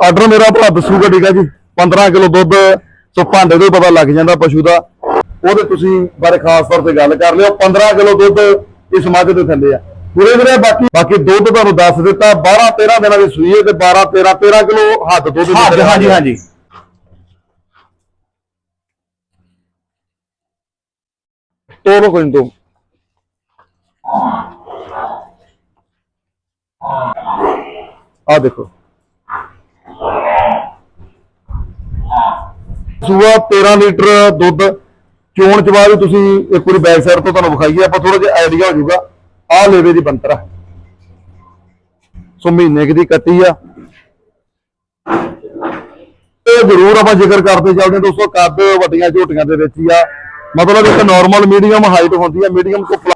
Order ਮੇਰਾ ਭਰਾ ਦੱਸੂਗਾ ਠੀਕ ਆ ਜੀ। 15 ਕਿਲੋ ਦੁੱਧ ਸੋ ਭਾਂਡੇ ਤੋਂ ਹੀ ਪਤਾ ਲੱਗ ਜਾਂਦਾ ਪਸ਼ੂ ਦਾ। ਉਹਦੇ ਤੁਸੀਂ ਬਾਰੇ ਖਾਸ ਤੌਰ ਤੇ ਗੱਲ ਕਰ ਲਿਓ। 15 ਕਿਲੋ ਦੁੱਧ ਇਸ ਮੱਝ ਦੇ ਥੱਲੇ ਆ। ਪੂਰੇ ਵੀਰੇ ਬਾਕੀ ਬਾਕੀ ਦੁੱਧ ਤੁਹਾਨੂੰ ਦੱਸ ਦਿੱਤਾ 12 13 ਦਿਨਾਂ ਦੀ ਸੂਈ ਹੈ ਤੇ 12 13 13 ਕਿਲੋ ਹੱਦ ਦੁੱਧ ਦੀ ਹਾਂਜੀ। ਹਾਂਜੀ। ਹਾਂਜੀ ਕੋਈ ਤੋਂ ਆ ਦੇਖੋ। ਸੂਆ 13 ਲੀਟਰ ਦੁੱਧ ਚੋਣ ਚ ਬਾਅਦ ਤੁਸੀਂ ਇੱਕ ਵਾਰੀ ਬੈਕ ਸਾਈਡ ਤੋਂ ਤੁਹਾਨੂੰ ਵਿਖਾਈਏ, ਆਪਾਂ ਥੋੜਾ ਜਿਹਾ ਆਈਡੀਆ ਹੋ ਜਾਊਗਾ। ਆਹ ਲੇਵੇ ਦੀ ਬੰਤਰ ਆ। ਸੋ ਮਹੀਨੇ ਦੀ ਕੱਟੀ ਆ। ਇਹ ਜ਼ਰੂਰ ਆਪਾਂ ਜ਼ਿਕਰ ਕਰਦੇ ਚੱਲਦੇ ਹਾਂ ਦੋਸਤੋ, ਕੱਦ ਵੱਡੀਆਂ ਝੋਟੀਆਂ ਦੇ ਵਿੱਚ ਹੀ ਆ। ਮਤਲਬ ਇੱਕ ਨਾਰਮਲ ਮੀਡੀਅਮ ਹਾਈਟ ਹੁੰਦੀ ਆ ਮੀਡੀਅਮ ਤੋਂ ਪਲ-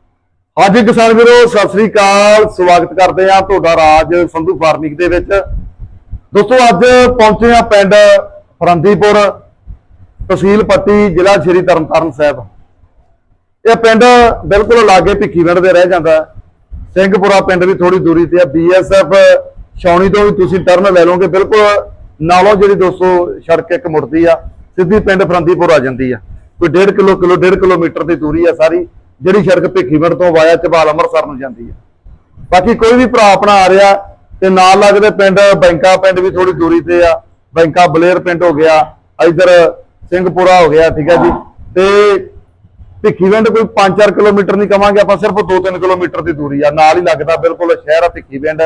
ਹਾਂਜੀ ਕਿਸਾਨ ਵੀਰੋ, ਸਤਿ ਸ੍ਰੀ ਅਕਾਲ, ਸਵਾਗਤ ਕਰਦੇ ਆ ਤੁਹਾਡਾ ਰਾਜ ਸੰਧੂ ਫਾਰਮਿੰਗ ਦੇ ਵਿੱਚ। ਦੋਸਤੋ, ਅੱਜ ਪਹੁੰਚੇ ਆ ਪਿੰਡ ਫਰੰਦੀਪੁਰ ਤਹਿਸੀਲ ਪੱਟੀ, ਜ਼ਿਲ੍ਹਾ ਸ਼੍ਰੀ ਤਰਨਤਾਰਨ ਸਾਹਿਬ। ਇਹ ਪਿੰਡ ਬਿਲਕੁਲ ਲਾਗੇ ਭਿੱਖੀਵਿੰਡ ਦੇ ਰਹਿ ਜਾਂਦਾ ਹੈ। ਸਿੰਘਪੁਰਾ ਪਿੰਡ ਵੀ ਥੋੜੀ ਦੂਰੀ ਤੇ ਆ ਬੀਐਸਐਫ ਛਾਉਣੀ ਤੋਂ ਵੀ ਤੁਸੀਂ ਟਰਨ ਲੈ ਲਓਗੇ। ਬਿਲਕੁਲ ਨਾਲੋਂ ਜਿਹੜੀ 200 ਸੜਕ ਇੱਕ ਮੁੜਦੀ ਆ, ਸਿੱਧੀ ਪਿੰਡ ਫਰੰਦੀਪੁਰ ਆ ਜਾਂਦੀ ਆ। ਕੋਈ 1.5 ਕਿਲੋ ਕਿਲੋ 1.5 ਕਿਲੋਮੀਟਰ ਦੀ ਦੂਰੀ ਆ ਸਾਰੀ, ਜਿਹੜੀ ਸੜਕ ਭਿੱਖੀਵਿੰਡ ਤੋਂ ਵਾਇਆ ਚਬਾਲ ਅੰਮ੍ਰਿਤਸਰ ਨੂੰ ਜਾਂਦੀ ਆ। ਬਾਕੀ ਕੋਈ ਵੀ ਭਰਾ ਆਪਣਾ ਆ ਰਿਹਾ ਤੇ ਨਾਲ ਲੱਗਦੇ ਪਿੰਡ ਬੈਂਕਾ ਪਿੰਡ ਵੀ ਥੋੜੀ ਦੂਰੀ ਤੇ ਆ। ਬੈਂਕਾ ਬਲੇਰ ਪਿੰਡ ਹੋ ਗਿਆ। ਇਧਰ ਸਿੰਘਪੁਰਾ ਹੋ ਗਿਆ ਠੀਕ ਹੈ ਜੀ। ਤੇ ਭਿੱਖੀਵਿੰਡ ਕੋਈ 5-4 ਕਿਲੋਮੀਟਰ ਨਹੀਂ ਕਵਾਂਗੇ ਆਪਾਂ ਸਿਰਫ 2-3 ਕਿਲੋਮੀਟਰ ਦੀ ਦੂਰੀ ਆ। ਨਾਲ ਹੀ ਲੱਗਦਾ ਬਿਲਕੁਲ ਸ਼ਹਿਰ ਆ ਭਿੱਖੀਵਿੰਡ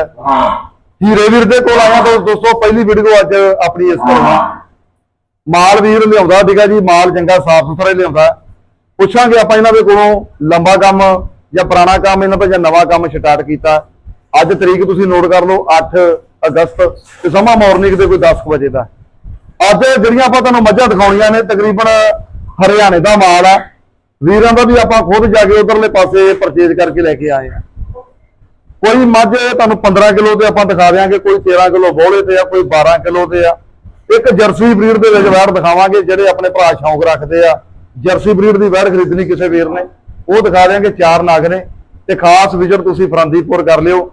ਹੀਰੇ ਵੀਰ ਦੇ ਕੋਲ ਆਇਆ ਤਾਂ ਦੋਸਤੋ ਪਹਿਲੀ ਵੀਡੀਓ ਅੱਜ ਆਪਣੀ ਇਸ ਤਰ੍ਹਾਂ ਮਾਲ ਵੀਰ ਲਿਆਉਂਦਾ ਠੀਕ ਹੈ ਜੀ ਮਾਲ ਚੰਗਾ ਸਾਫ਼ ਸੁਥਰਾ ਹੀ ਲਿਆਉਂਦਾ। ਪੁੱਛਾਂਗੇ ਆਪਾਂ ਇਹਨਾਂ ਦੇ ਕੋਲੋਂ ਲੰਬਾ ਕੰਮ ਜਾਂ ਪੁਰਾਣਾ ਕੰਮ ਇਹਨਾਂ ਦਾ ਜਾਂ ਨਵਾਂ ਕੰਮ ਸਟਾਰਟ ਕੀਤਾ। ਅੱਜ ਤਰੀਕ ਤੁਸੀਂ ਨੋਟ ਕਰ ਲਓ 8 ਅਗਸਤ ਤੇ ਸਮਾਂ ਮਾਰਨਿੰਗ ਦੇ ਕੋਈ 10 ਕੁ ਵਜੇ ਦਾ। ਅੱਜ ਜਿਹੜੀਆਂ ਆਪਾਂ ਤੁਹਾਨੂੰ ਮੱਝਾਂ ਦਿਖਾਉਣੀਆਂ ਨੇ, ਤਕਰੀਬਨ ਹਰਿਆਣੇ ਦਾ ਮਾਲ ਆ। ਵੀਰਾਂ ਦਾ ਵੀ ਆਪਾਂ ਖੁਦ ਜਾ ਕੇ ਉਧਰਲੇ ਪਾਸੇ ਪਰਚੇਜ਼ ਕਰਕੇ ਲੈ ਕੇ ਆਏ ਆ। ਕੋਈ ਮੱਝ ਤੁਹਾਨੂੰ 15 ਕਿਲੋ ਤੇ ਆਪਾਂ ਦਿਖਾ ਦਿਆਂਗੇ, ਕੋਈ 13 ਕਿਲੋ ਬੋਲੇ ਤੇ ਆ, ਕੋਈ 12 ਕਿਲੋ ਤੇ ਆ। ਇੱਕ ਜਰਸੀ ਬਰੀਡ ਦੇ ਵਿੱਚ ਵੈੜ ਦਿਖਾਵਾਂਗੇ, ਜਿਹੜੇ ਆਪਣੇ ਭਰਾ ਸ਼ੌਂਕ ਰੱਖਦੇ ਆ। ਜਰਸੀ ਬਰੀਡ ਦੀ ਵੈੜ ਖਰੀਦਣੀ ਕਿਸੇ ਵੀਰ ਨੇ। ਉਹ ਦਿਖਾ ਦਿਆਂਗੇ, ਚਾਰ ਨਾਗ ਨੇ। ਤੇ ਖਾਸ ਵਿਜ਼ਿਟ ਤੁਸੀਂ ਫਰੰਦੀਪੁਰ ਕਰ ਲਿਓ।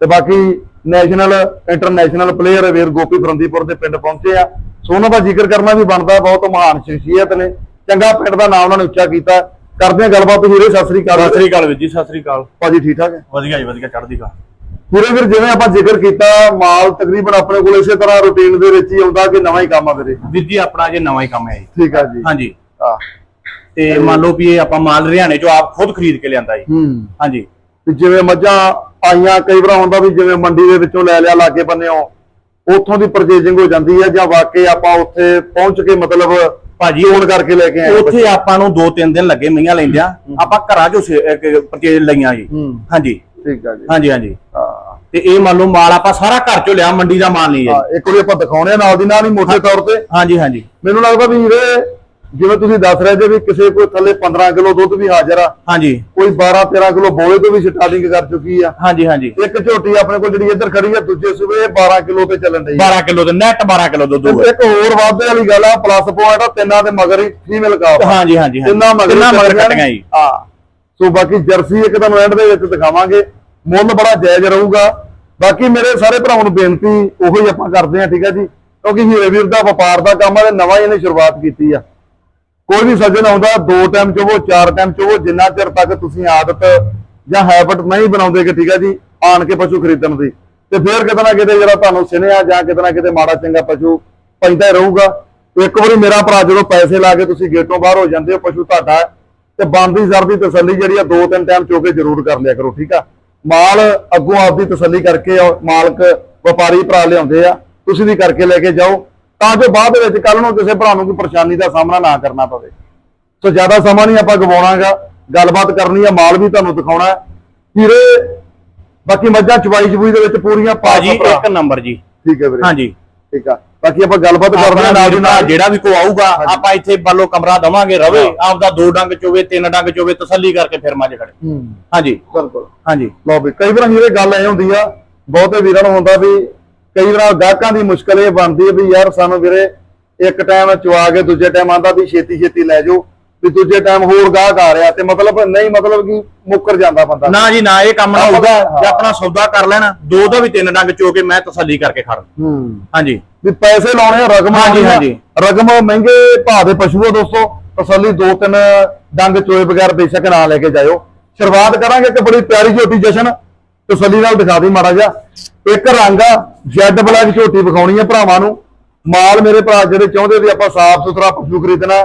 ਤੇ ਬਾਕੀ ਨੈਸ਼ਨਲ ਇੰਟਰਨੈਸ਼ਨਲ ਪਲੇਅਰ ਵੀਰ ਗੋਪੀ ਫਰੰਦੀਪੁਰ ਦੇ ਪਿੰਡ ਪਹੁੰਚੇ ਆ। ਸੋ ਉਹਨਾਂ ਦਾ ਜ਼ਿਕਰ ਕਰਨਾ ਵੀ ਬਣਦਾ ਬਹੁਤ ਮਹਾਨ ਸ਼ਖਸੀਅਤ ਨੇ। ਚੰਗਾ ਪਿੰਡ ਦਾ ਨਾਮ ਉਹਨਾਂ ਨੇ ਉੱਚਾ ਕੀਤਾ। ਕਰਦੇ ਆ ਗੱਲਬਾਤ ਹੀਰੇ ਸਤਿ ਸ੍ਰੀ ਅਕਾਲ। ਸਤਿ ਸ੍ਰੀ ਅਕਾਲ ਵੀਰ ਜੀ ਸਤਿ ਸ੍ਰੀ ਅਕਾਲ। ਭਾਜੀ ਠੀਕ ਠਾਕ ਹੈ? ਵਧੀਆ ਜੀ ਵਧੀਆ ਚੜ੍ਹਦੀ ਕਲਾ। ਪੂਰੇ ਵੀਰ ਜਿਵੇਂ ਆਪਾਂ ਜ਼ਿਕਰ ਕੀਤਾ ਮਾਲ ਤਕਰੀਬਨ ਆਪਣੇ ਕੋਲ ਇਸੇ ਤਰ੍ਹਾਂ ਰੁਟੀਨ ਦੇ ਵਿੱਚ ਹੀ ਆਉਂਦਾ ਕਿ ਨਵਾਂ ਹੀ ਕੰਮ ਆ ਵੀਰੇ? ਵੀਰ ਜੀ ਆਪਣਾ ਜੇ ਨਵਾਂ ਹੀ ਕੰਮ ਹੈ ਜੀ। ਠੀਕ ਆ ਜੀ। ਹਾਂਜੀ। ਹਾਂ। ਤੇ ਮੰਨ ਲਓ ਵੀ ਇਹ ਆਪਾਂ ਮਾਲ ਹਰਿਆਣੇ ਚੋਂ ਆਪ ਖੁਦ ਖਰੀਦ ਕੇ ਲਿਆਂਦਾ ਜੀ। ਹਾਂਜੀ। ਜਿਵੇਂ ਮੱਝਾਂ ਆਈਆਂ ਕਈ ਵਾਰ ਹੁੰਦਾ ਵੀ ਜਿਵੇਂ ਮੰਡੀ ਦੇ ਵਿੱਚੋਂ ਲੈ ਲਿਆ ਲਾਗੇ ਬੰਨਿਓ। ਉੱਥੋਂ ਦੀ ਪਰਚੇਜਿੰਗ ਹੋ ਜਾਂਦੀ ਹੈ ਜਾਂ ਵਾਕਈ ਆਪਾਂ ਉੱਥੇ ਪਹੁੰਚ ਕੇ ਮਤਲਬ ਭਾਜੀ ਚੋਣ ਕਰਕੇ ਲੈ ਕੇ ਆਏ ਉੱਥੇ ਆਪਾਂ ਨੂੰ 2-3 ਦਿਨ ਲੱਗੇ ਮਈਆਂ ਲੈਂਦਿਆਂ। ਆਪਾਂ ਘਰਾਂ ਚੋਂ ਪਰਚੇਜ ਲਈਆਂ ਜੀ। ਹਾਂਜੀ। ਠੀਕ ਆ ਜੀ। ਹਾਂਜੀ ਹਾਂਜੀ। ਹਾਂ। ਤੇ ਇਹ ਮੰਨ ਲਓ ਮਾਲ ਆਪਾਂ ਸਾਰਾ ਘਰ ਚੋਂ ਲਿਆ ਮੰਡੀ ਦਾ ਮਾਲ ਨਹੀਂ ਹੈ ਹਾਂ, ਇੱਕ ਵਾਰੀ ਆਪਾਂ ਦਿਖਾਉਣੇ ਆ ਨਾਲ ਦੀ ਨਾਲ ਹੀ ਮੋٹے ਤੌਰ ਤੇ। ਹਾਂਜੀ ਹਾਂਜੀ। ਮੈਨੂੰ ਲੱਗਦਾ ਵੀ ਵੀਰੇ ਜਿਵੇਂ ਤੁਸੀਂ ਦੱਸ ਰਹੇ ਜੇ ਵੀ ਕਿਸੇ ਕੋਲ ਥੱਲੇ 15 ਕਿਲੋ ਦੁੱਧ ਵੀ ਹਾਜ਼ਰ ਆ ਹਾਂਜੀ। ਕੋਈ 12 13 ਕਿਲੋ ਬੋਲੇ ਤੋਂ ਵੀ ਸਟਾਰਟਿੰਗ ਕਰ ਚੁੱਕੀ ਆ। ਹਾਂਜੀ ਹਾਂਜੀ। ਇੱਕ ਝੋਟੀ ਆਪਣੇ ਕੋਲ ਜਿਹੜੀ ਇੱਧਰ ਖੜੀ ਆ ਦੂਜੇ ਸੂਬੇ ਇਹ 12 ਕਿਲੋ ਤੇ ਚੱਲਣ ਆ। 12 ਕਿਲੋ ਦੇ ਨੈਟ 12 ਕਿਲੋ ਦੁੱਧ ਇੱਕ ਹੋਰ ਵਾਧੇ ਵਾਲੀ ਗੱਲ ਆ ਪਲੱਸ ਪੁਆਇੰਟ ਆ ਤਿੰਨਾਂ ਦੇ ਮਗਰ ਹੀ ਫੀਮੇਲ ਕਾਫ ਹਾਂਜੀ ਹਾਂਜੀ ਹਾਂਜੀ। ਤਿੰਨਾਂ ਮਗਰ ਤਿੰਨਾਂ ਮਗਰ ਕੱਟੀਆਂ ਜੀ। ਹਾਂ। ਸੋ ਬਾਕੀ ਜਰਸੀ ਇੱਕ ਤੁਹਾਨੂੰ ਐਂਡ ਦੇ ਵਿੱਚ ਦਿਖਾਵਾਂਗੇ। ਮੁੱਲ ਬੜਾ ਜਾਇਜ਼ ਰਹੂਗਾ। ਬਾਕੀ ਮੇਰੇ ਸਾਰੇ ਭਰਾਵਾਂ ਨੂੰ ਬੇਨਤੀ ਉਹੋ ਹੀ ਆਪਾਂ ਕਰਦੇ ਆ ਠੀਕ ਆ ਜੀ? ਕਿਉਂਕਿ ਹੀਰੇ ਵੀਰ ਦਾ ਵਪਾਰ ਦਾ ਕੰਮ ਆ ਤੇ ਨਵਾਂ ਹੀ ਇਹਨੇ ਸ਼ੁਰੂਆਤ ਕੀਤੀ ਆ। ਕੋਈ ਵੀ ਸੱਜਣ ਆਉਂਦਾ ਦੋ ਟਾਈਮ ਚੋਵੋ ਚਾਰ ਟਾਈਮ ਚੋਵੋ ਜਿੰਨਾ ਚਿਰ ਤੱਕ ਤੁਸੀਂ ਆਦਤ ਜਾਂ ਹੈਬਿਟ ਨਹੀਂ ਬਣਾਉਂਦੇ ਕਿ ਠੀਕ ਹੈ ਜੀ ਆਣ ਕੇ ਪਸ਼ੂ ਖਰੀਦਣ ਦੀ। ਤੇ ਫਿਰ ਕਿਤੇ ਨਾ ਕਿਤੇ ਜਿਹੜਾ ਤੁਹਾਨੂੰ ਸਿਨਿਆ ਜਾਂ ਕਿਤੇ ਨਾ ਕਿਤੇ ਮਾੜਾ ਚੰਗਾ ਪਸ਼ੂ ਪੈਂਦਾ ਰਹੂਗਾ। ਇੱਕ ਵਾਰੀ ਮੇਰਾ ਭਰਾ ਜਦੋਂ ਪੈਸੇ ਲਾ ਕੇ ਤੁਸੀਂ ਗੇਟੋਂ ਬਾਹਰ ਹੋ ਜਾਂਦੇ ਹੋ ਪਸ਼ੂ ਤੁਹਾਡਾ ਹੈ, ਤੇ ਬੰਦੀ ਜ਼ਰ ਦੀ ਤਸੱਲੀ ਜਿਹੜੀ ਆ ਦੋ ਤਿੰਨ ਟਾਈਮ ਚੋਕੇ ਜ਼ਰੂਰ ਕਰ ਲਿਆ ਕਰੋ ਠੀਕ ਆ? ਮਾਲ ਅੱਗੋਂ ਆਪਦੀ ਤਸੱਲੀ ਕਰਕੇ ਮਾਲਕ ਵਪਾਰੀ ਭਰਾ ਲਿਆਉਂਦੇ ਆ ਤੁਸੀਂ ਵੀ ਕਰਕੇ ਲੈ ਕੇ ਜਾਓ। ਤਾਂ ਜੋ ਬਾਅਦ ਦੇ ਵਿੱਚ ਕੱਲ ਨੂੰ ਕਿਸੇ ਭਰਾ ਨੂੰ ਕੋਈ ਪਰੇਸ਼ਾਨੀ ਦਾ ਸਾਹਮਣਾ ਨਾ ਕਰਨਾ ਪਵੇ। ਸੋ ਜ਼ਿਆਦਾ ਸਮਾਂ ਨਹੀਂ ਆਪਾਂ ਗਵਾਉਣਾਗਾ। ਗੱਲਬਾਤ ਕਰਨੀ ਆ ਮਾਲ ਵੀ ਤੁਹਾਨੂੰ ਦਿਖਾਉਣਾ। ਹੀਰੇ ਬਾਕੀ ਮੱਝਾਂ ਚਵਾਈ ਚਬੂਈ ਦੇ ਵਿੱਚ ਪੂਰੀਆਂ ਭਰਾ। ਇੱਕ ਨੰਬਰ ਜੀ। ਠੀਕ ਹੈ ਵੀਰੇ। ਹਾਂਜੀ। ਠੀਕ ਆ। ਬਾਕੀ ਆਪਾਂ ਗੱਲਬਾਤ ਕਰਦੇ ਨਾਲ ਦੀ ਨਾਲ। ਜਿਹੜਾ ਵੀ ਕੋ ਆਊਗਾ ਆਪਾਂ ਇੱਥੇ ਬੱਲੋ ਕਮਰਾ ਦਵਾਂਗੇ ਰਵੇ। ਆਪਦਾ ਦੋ ਡੰਗ ਚੋਵੇ ਤਿੰਨ ਡੰਗ ਚੋਵੇ ਤਸੱਲੀ ਕਰਕੇ ਫਿਰ ਮੱਝ ਖੜੇ। ਹਾਂਜੀ। ਬਿਲਕੁਲ। ਹਾਂਜੀ। ਲਓ ਵੀ ਕਈ ਵਾਰ ਵੀਰੇ ਗੱਲ ਐ ਹੁੰਦੀ ਆ ਬਹੁਤੇ ਵੀਰਾਂ ਨੂੰ ਹੁੰਦਾ ਵੀ ਕਈ ਵਾਰ ਗਾਹਕਾਂ ਦੀ ਮੁਸ਼ਕਲ ਇਹ ਬਣਦੀ ਹੈ ਵੀ ਯਾਰ ਸਾਨੂੰ ਵੀਰੇ ਇੱਕ ਟਾਈਮ ਚਵਾ ਕੇ ਦੂਜੇ ਟਾਈਮ ਆਂਦਾ ਵੀ ਛੇਤੀ ਛੇਤੀ ਲੈ ਜਾਓ ਵੀ ਦੂਜੇ ਟਾਈਮ ਹੋਰ ਗਾਹਕ ਆ ਰਿਹਾ ਤੇ ਮਤਲਬ ਨਹੀਂ ਮਤਲਬ ਕਿ ਮੁੱਕਰ ਜਾਂਦਾ ਬੰਦਾ ਨਾ ਜੀ ਨਾ ਇਹ ਕੰਮ ਨਾ ਹੋਊਗਾ। ਜੇ ਆਪਣਾ ਸੌਦਾ ਕਰ ਲੈਣਾ ਦੋ ਦਾ ਵੀ ਤਿੰਨ ਡੰਗ ਚੋ ਕੇ ਮੈਂ ਤਸੱਲੀ ਕਰਕੇ ਖੜ ਹੂੰ ਹਾਂਜੀ ਵੀ ਪੈਸੇ ਲਾਉਣੇ ਆ ਰਕਮ ਹਾਂਜੀ। ਹਾਂਜੀ। ਰਕਮ ਮਹਿੰਗੇ ਭਾਅ ਦੇ ਪਸ਼ੂ ਆ ਦੋਸਤੋ ਤਸੱਲੀ ਦੋ ਤਿੰਨ ਡੰਗ ਚੋਏ ਬਗੈਰ ਬੇਸ਼ੱਕ ਨਾ ਲੈ ਕੇ ਜਾਇਓ ਸ਼ੁਰੂਆਤ ਕਰਾਂਗੇ ਕਿ ਬੜੀ ਪਿਆਰੀ ਝੋਟੀ ਜਸ਼ਨ ਤਸੱਲੀ ਨਾਲ ਦਿਖਾ ਦੀ ਮਾੜਾ ਜਿਹਾ ਇੱਕ ਰੰਗ ਆ ਜੈਡ ਬਲੈਕ ਝੋਟੀ ਵਿਖਾਉਣੀ ਆ ਭਰਾਵਾਂ ਨੂੰ। ਮਾਲ ਮੇਰੇ ਭਰਾ ਜਿਹੜੇ ਚਾਹੁੰਦੇ ਵੀ ਆਪਾਂ ਸਾਫ਼ ਸੁਥਰਾ ਪਸ਼ੂ ਖਰੀਦਣਾ,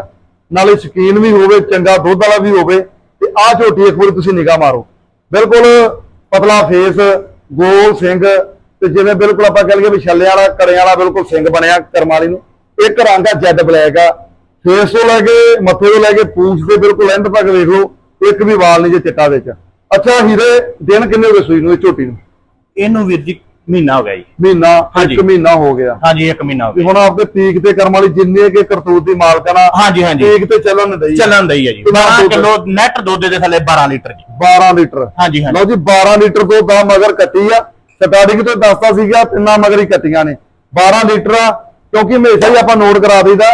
ਨਾਲੇ ਸ਼ਕੀਨ ਵੀ ਹੋਵੇ, ਚੰਗਾ ਦੁੱਧ ਵਾਲਾ ਵੀ ਹੋਵੇ, ਤੇ ਆਹ ਝੋਟੀ ਇੱਕ ਵਾਰੀ ਤੁਸੀਂ ਨਿਗਾਹ ਮਾਰੋ। ਬਿਲਕੁਲ ਪਤਲਾ ਫੇਸ, ਗੋਲ ਸਿੰਘ, ਤੇ ਜਿਵੇਂ ਬਿਲਕੁਲ ਆਪਾਂ ਕਹਿ ਲਈਏ ਵੀ ਛੱਲੇ ਵਾਲਾ ਕੜੇ ਵਾਲਾ ਬਿਲਕੁਲ ਸਿੰਘ ਬਣਿਆ ਕਰਮਾਲੀ ਨੂੰ। ਇੱਕ ਰੰਗ ਆ ਜੈਡ ਬਲੈਕ ਆ। ਫੇਸ ਤੋਂ ਲੈ ਕੇ ਮੱਥੇ ਤੋਂ ਲੈ ਕੇ ਪੂਛ ਦੇ ਬਿਲਕੁਲ ਐਂਡ ਤੱਕ ਵੇਖ ਲਓ, ਇੱਕ ਵੀ ਵਾਲ ਨਹੀਂ ਜੇ ਚਿੱਟਾ ਵਿੱਚ। ਅੱਛਾ, ਹੀਰੇ, ਦਿਨ ਕਿੰਨੇ ਹੋ ਸੂਈ ਨੂੰ ਇਹ ਝੋਟੀ ਨੂੰ? ਇਹਨੂੰ ਵੀਰ ਜੀ ਮਹੀਨਾ ਹੋ ਗਿਆ ਜੀ। ਮਹੀਨਾ ਹਾਂਜੀ। ਇੱਕ ਮਹੀਨਾ ਹੋ ਗਿਆ। ਹਾਂਜੀ ਇੱਕ ਮਹੀਨਾ ਹੋ ਵੀ ਗਿਆ। ਹੁਣ ਆਪਦੇ ਪੀਕ ਤੇ ਕਰਮ ਵਾਲੀ ਜਿੰਨੇ ਕੇ ਕਰਤੂਤ ਦੀ ਮਾਲਕਣਾ ਹਾਂਜੀ ਹਾਂਜੀ। ਪੀਕ ਤੇ ਚੱਲਣ ਦਈ। ਚੱਲਣ ਦਈ ਹੈ ਜੀ। ਕਿੰਨਾ 12 ਦੁੱਧ? ਕਿਲੋ ਨੈਟ ਦੁੱਧ ਦੇ ਥੱਲੇ 12 ਲੀਟਰ ਜੀ। 12 ਲੀਟਰ। ਹਾਂਜੀ ਹਾਂਜੀ। ਲਓ ਜੀ 12 ਲੀਟਰ ਤੋਂ ਦਾ ਮਗਰ ਕੱਟੀ ਆ। ਸਟਾਰਟਿੰਗ ਤੋਂ ਦੱਸਦਾ ਸੀਗਾ ਤਿੰਨਾਂ ਮਗਰ ਹੀ ਕੱਟੀਆਂ ਨੇ। 12 ਲੀਟਰ ਆ ਕਿਉਂਕਿ ਹਮੇਸ਼ਾ ਹੀ ਆਪਾਂ ਨੋਟ ਕਰਾ ਦਈਦਾ।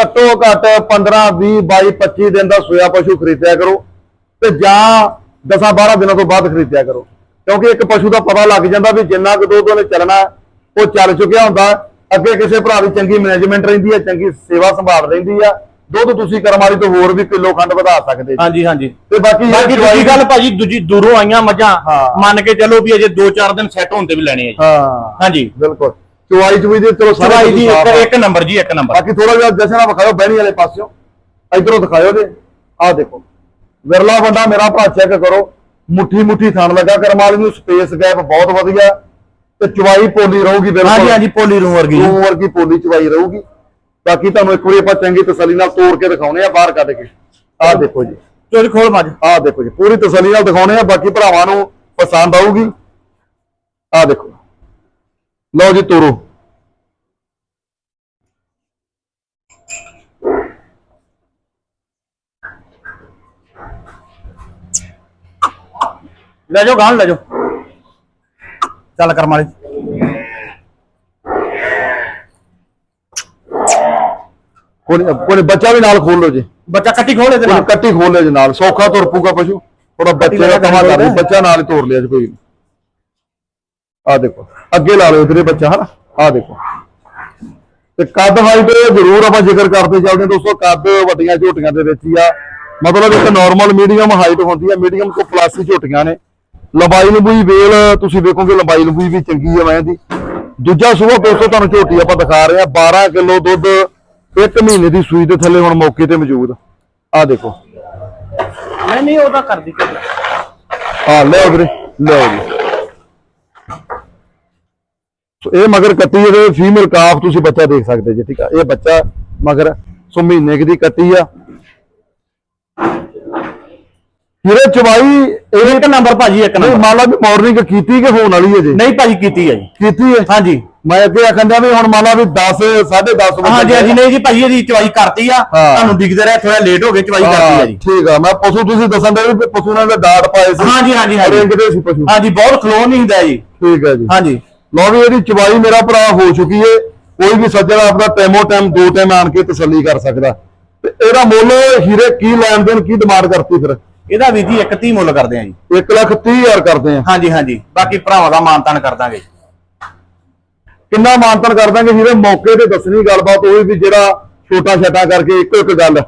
ਘੱਟੋ ਘੱਟ 15 20 22 25 ਦਿਨ ਦਾ ਸੋਇਆ ਪਸ਼ੂ ਖਰੀਦਿਆ ਕਰੋ। ਤੇ ਜਾਂ 10 12 ਦਿਨਾਂ ਤੋਂ ਬਾਅਦ ਖਰੀਦਿਆ ਕਰੋ। ਕਿਉਂਕਿ ਇੱਕ ਪਸ਼ੂ ਦਾ ਪਤਾ ਲੱਗ ਜਾਂਦਾ ਵੀ ਜਿੰਨਾ ਕੁ ਦੁੱਧ ਉਹਨੇ ਚੱਲਣਾ ਉਹ ਚੱਲ ਚੁੱਕਿਆ ਹੁੰਦਾ। ਅੱਗੇ ਕਿਸੇ ਭਰਾ ਦੀ ਚੰਗੀ ਮੈਨੇਜਮੈਂਟ ਰਹਿੰਦੀ ਹੈ ਚੰਗੀ ਸੇਵਾ ਸੰਭਾਲ ਰਹਿੰਦੀ ਆ। ਦੁੱਧ ਤੁਸੀਂ ਕਰਮ ਵਾਲੀ ਤੋਂ ਹੋਰ ਵੀ ਕਿਲੋ ਖੰਡ ਵਧਾ ਸਕਦੇ ਹਾਂਜੀ ਹਾਂਜੀ। ਤੇ ਬਾਕੀ ਬਾਕੀ ਦੂਜੀ ਗੱਲ ਭਾਜੀ ਦੂਜੀ ਦੂਰੋਂ ਆਈਆਂ ਮੱਝਾਂ। ਮੰਨ ਕੇ ਚੱਲੋ ਵੀ ਅਜੇ 2-4 ਦਿਨ ਸੈੱਟ ਹੋਣ ਤੇ ਵੀ ਲੈਣੇ ਆ ਜੀ। ਹਾਂ। ਹਾਂਜੀ। ਬਿਲਕੁਲ। ਚੁਆਈ ਚੁਈ ਦੇ ਚਲੋ ਪਸ਼ੂ ਸਾਫ਼ ਇੱਕ ਆ। ਇੱਕ ਨੰਬਰ ਜੀ ਇੱਕ ਨੰਬਰ। ਬਾਕੀ ਥੋੜਾ ਜਿਹਾ ਜਸ਼ਨ ਵਿਖਾਓ ਬਹਿਣੀ ਵਾਲੇ ਪਾਸਿਓਂ। ਇਧਰੋਂ ਦਿਖਾਇਓ ਜੇ। ਆਹ ਦੇਖੋ। ਵਿਰਲਾ ਵੱਡਾ ਮੇਰਾ ਭਰਾ ਚੈੱਕ ਕਰੋ। ਮੁੱਠੀ ਮੁੱਠੀ ਥਣ ਲੱਗਾ ਕਰਮਾਲੀ ਨੂੰ ਸਪੇਸ ਗੈਪ ਬਹੁਤ ਵਧੀਆ। ਤੇ ਚੁਆਈ ਪੋਲੀ ਰਹੂਗੀ ਬਿਲਕੁਲ। ਹਾਂਜੀ ਹਾਂਜੀ ਪੋਲੀ ਰੂਮ ਵਰਗੀ। ਰੂਮ ਵਰਗੀ ਪੋਲੀ ਚੁਆਈ ਰਹੂਗੀ। ਬਾਕੀ ਤੁਹਾਨੂੰ ਇੱਕ ਵਾਰੀ ਆਪਾਂ ਚੰਗੀ ਤਸੱਲੀ ਨਾਲ ਤੋੜ ਕੇ ਦਿਖਾਉਣੇ ਆ ਬਾਹਰ ਕੱਢ ਕੇ। ਆਹ ਦੇਖੋ ਜੀ। ਚੋਰੀ ਖੋਲ ਮੱਝ ਆਹ ਦੇਖੋ ਜੀ ਪੂਰੀ ਤਸੱਲੀ ਨਾਲ ਦਿਖਾਉਣੇ ਆ ਬਾਕੀ ਭਰਾਵਾਂ ਨੂੰ ਪਸੰਦ ਆਊਗੀ। ਆਹ ਦੇਖੋ। ਲਓ ਜੀ ਤੋਰੋ। ਲੈ ਜਾਓ ਗਾਂ ਲੈ ਜਾਓ। ਚੱਲ ਕਰ ਮਾਰੇ ਕੋਈ ਕੋਈ ਬੱਚਾ ਵੀ ਨਾਲ ਖੋਲ ਲਓ ਜੀ। ਬੱਚਾ ਕੱਟੀ ਖੋਲ ਇਹਦੇ ਕੋਈ ਨਾਲ ਕੱਟੀ ਖੋਲ ਲਿਆ ਜੀ ਨਾਲ। ਸੌਖਾ ਤੁਰ ਪੂਗਾ ਪਸ਼ੂ। ਥੋੜਾ ਬੱਚੇ ਦਾ ਵਾਲਾ ਕਮਾ ਕਰ ਲਈ। ਬੱਚਾ ਨਾਲ ਹੀ ਤੋੜ ਲਿਆ ਜੀ ਕੋਈ। ਆਹ ਦੇਖੋ ਅੱਗੇ ਲਾ ਲਓ ਇਧਰੇ ਬੱਚਾ ਹਨਾ? ਆਹ ਦੇਖੋ। ਤੇ ਕੱਦ ਹਾਈਟ ਜ਼ਰੂਰ ਆਪਾਂ ਜ਼ਿਕਰ ਕਰਦੇ ਚੱਲਦੇ ਹਾਂ ਦੋਸਤੋ ਕੱਦ ਵੱਡੀਆਂ ਝੋਟੀਆਂ ਦੇ ਵਿੱਚ ਹੀ ਆ। ਮਤਲਬ ਇੱਕ ਨਾਰਮਲ ਮੀਡੀਅਮ ਹਾਈਟ ਹੁੰਦੀ ਆ ਮੀਡੀਅਮ ਤੋਂ ਪਲੱਸ ਝੋਟੀਆਂ ਨੇ। ਲੰਬਾਈ ਲੰਬੂਈ ਵੇਲ ਤੁਸੀਂ ਦੇਖੋਗੇ ਲੰਬਾਈ ਲੰਬੂਈ ਵੀ ਚੰਗੀ ਆ ਮੈਂ ਦੀ। ਦੂਜਾ ਸੂਆ ਦੋਸਤੋ ਤੁਹਾਨੂੰ ਝੋਟੀ ਆਪਾਂ ਦਿਖਾ ਰਹੇ ਆ 12 ਕਿਲੋ ਦੁੱਧ ਇੱਕ ਮਹੀਨੇ ਦੀ ਸੂਈ ਦੇ ਥੱਲੇ ਹੁਣ ਮੌਕੇ ਤੇ ਮੌਜੂਦ। ਆਹ ਦੇਖੋ। ਨਹੀਂ ਨਹੀਂ ਉਹਦਾ ਕਰਦੀ ਹਾਂ ਲੈ ਵੀਰੇ ਲੈ ਜੀ। ਸੋ ਇਹ ਮਗਰ ਕੱਟੀ ਇਹਦੇ ਫੀਮੇਲ ਕਾਫ ਤੁਸੀਂ ਬੱਚਾ ਦੇਖ ਸਕਦੇ ਜੀ ਠੀਕ ਆ? ਇਹ ਬੱਚਾ ਮਗਰ ਸੋ ਮਹੀਨੇ ਦੀ ਕੱਟੀ ਆ। ਇਹਦੇ ਚਵਾਈ ਇੱਕ ਨੰਬਰ ਭਾਜੀ ਇੱਕ ਨਹੀਂ ਨੰਬਰ ਮੰਨ ਲਾ ਵੀ ਮਾਰਨਿੰਗ ਕੀਤੀ ਕਿ ਹੋਣ ਵਾਲੀ ਹੈ ਜੀ? ਨਹੀਂ ਭਾਜੀ ਕੀਤੀ ਹੈ ਜੀ। ਕੀਤੀ ਹੈ? ਹਾਂਜੀ। ਮੈਂ ਅੱਗੇ ਆਖਣ ਦਿਆ ਵੀ ਹੁਣ ਮੰਨ ਲਾ ਵੀ 10 10:30 ਵਜੇ ਹਾਂਜੀ ਹਾਂਜੀ ਨਹੀਂ ਜੀ ਭਾਜੀ ਇਹਦੀ ਚਵਾਈ ਕਰਤੀ ਆ। ਹਾਂ। ਤੁਹਾਨੂੰ ਦਿਖਦੇ ਰਿਹਾ ਥੋੜਾ ਲੇਟ ਹੋ ਗਏ ਚਵਾਈ ਕਰਤੀ ਆ ਜੀ। ਠੀਕ ਆ। ਮੈਂ ਪਸ਼ੂ ਤੁਸੀਂ ਦੱਸਣ ਦੇ ਵੀ ਪਸ਼ੂ ਨਾਲ ਦਾੜ ਪਾਏ ਸੀ। ਹਾਂਜੀ ਹਾਂਜੀ ਹਾਂਜੀ। ਰਿੰਗ ਦੇ ਸੀ ਪਸ਼ੂ। ਹਾਂਜੀ ਬਹੁਤ ਖਲੋ ਨਹੀਂ ਹੁੰਦਾ ਜੀ। ਠੀਕ ਆ ਜੀ। ਹਾਂਜੀ। ਲਓ ਵੀ ਇਹਦੀ ਚਵਾਈ ਮੇਰਾ ਭਰਾ ਹੋ ਚੁੱਕੀ ਏ। ਕੋਈ ਵੀ ਸੱਜਣ ਆਪਦਾ ਟੈਮੋ ਟਾਈਮ ਦੋ ਟਾਈਮ ਆਣ ਕੇ ਤਸੱਲੀ ਕਰ ਸਕਦਾ। ਤੇ ਇਹਦਾ ਮੁੱਲ ਹੀਰੇ ਕੀ ਲੈਣ ਦੇਣ ਕੀ ਡਿਮਾਂਡ ਕਰਤੀ ਫਿਰ? ਇਹਦਾ ਵੀ ਜੀ ਇੱਕ 30 ਮੁੱਲ ਕਰਦੇ ਆ ਜੀ। 1 ਲੱਖ 30 ਹਜ਼ਾਰ ਕਰਦੇ ਆ। ਹਾਂਜੀ ਹਾਂਜੀ। ਬਾਕੀ ਭਰਾਵਾਂ ਦਾ ਮਾਨਤਾਨ ਕਰ ਦਾਂਗੇ। ਕਿੰਨਾ ਮਾਨਤਨ ਕਰ ਦਾਂਗੇ ਹੀਰੇ ਮੌਕੇ ਤੇ ਦੱਸਣੀ ਗੱਲਬਾਤ ਹੋਈ ਵੀ ਜਿਹੜਾ ਛੋਟਾ ਛਟਾ ਕਰਕੇ ਇੱਕੋ ਇੱਕ ਗੱਲ।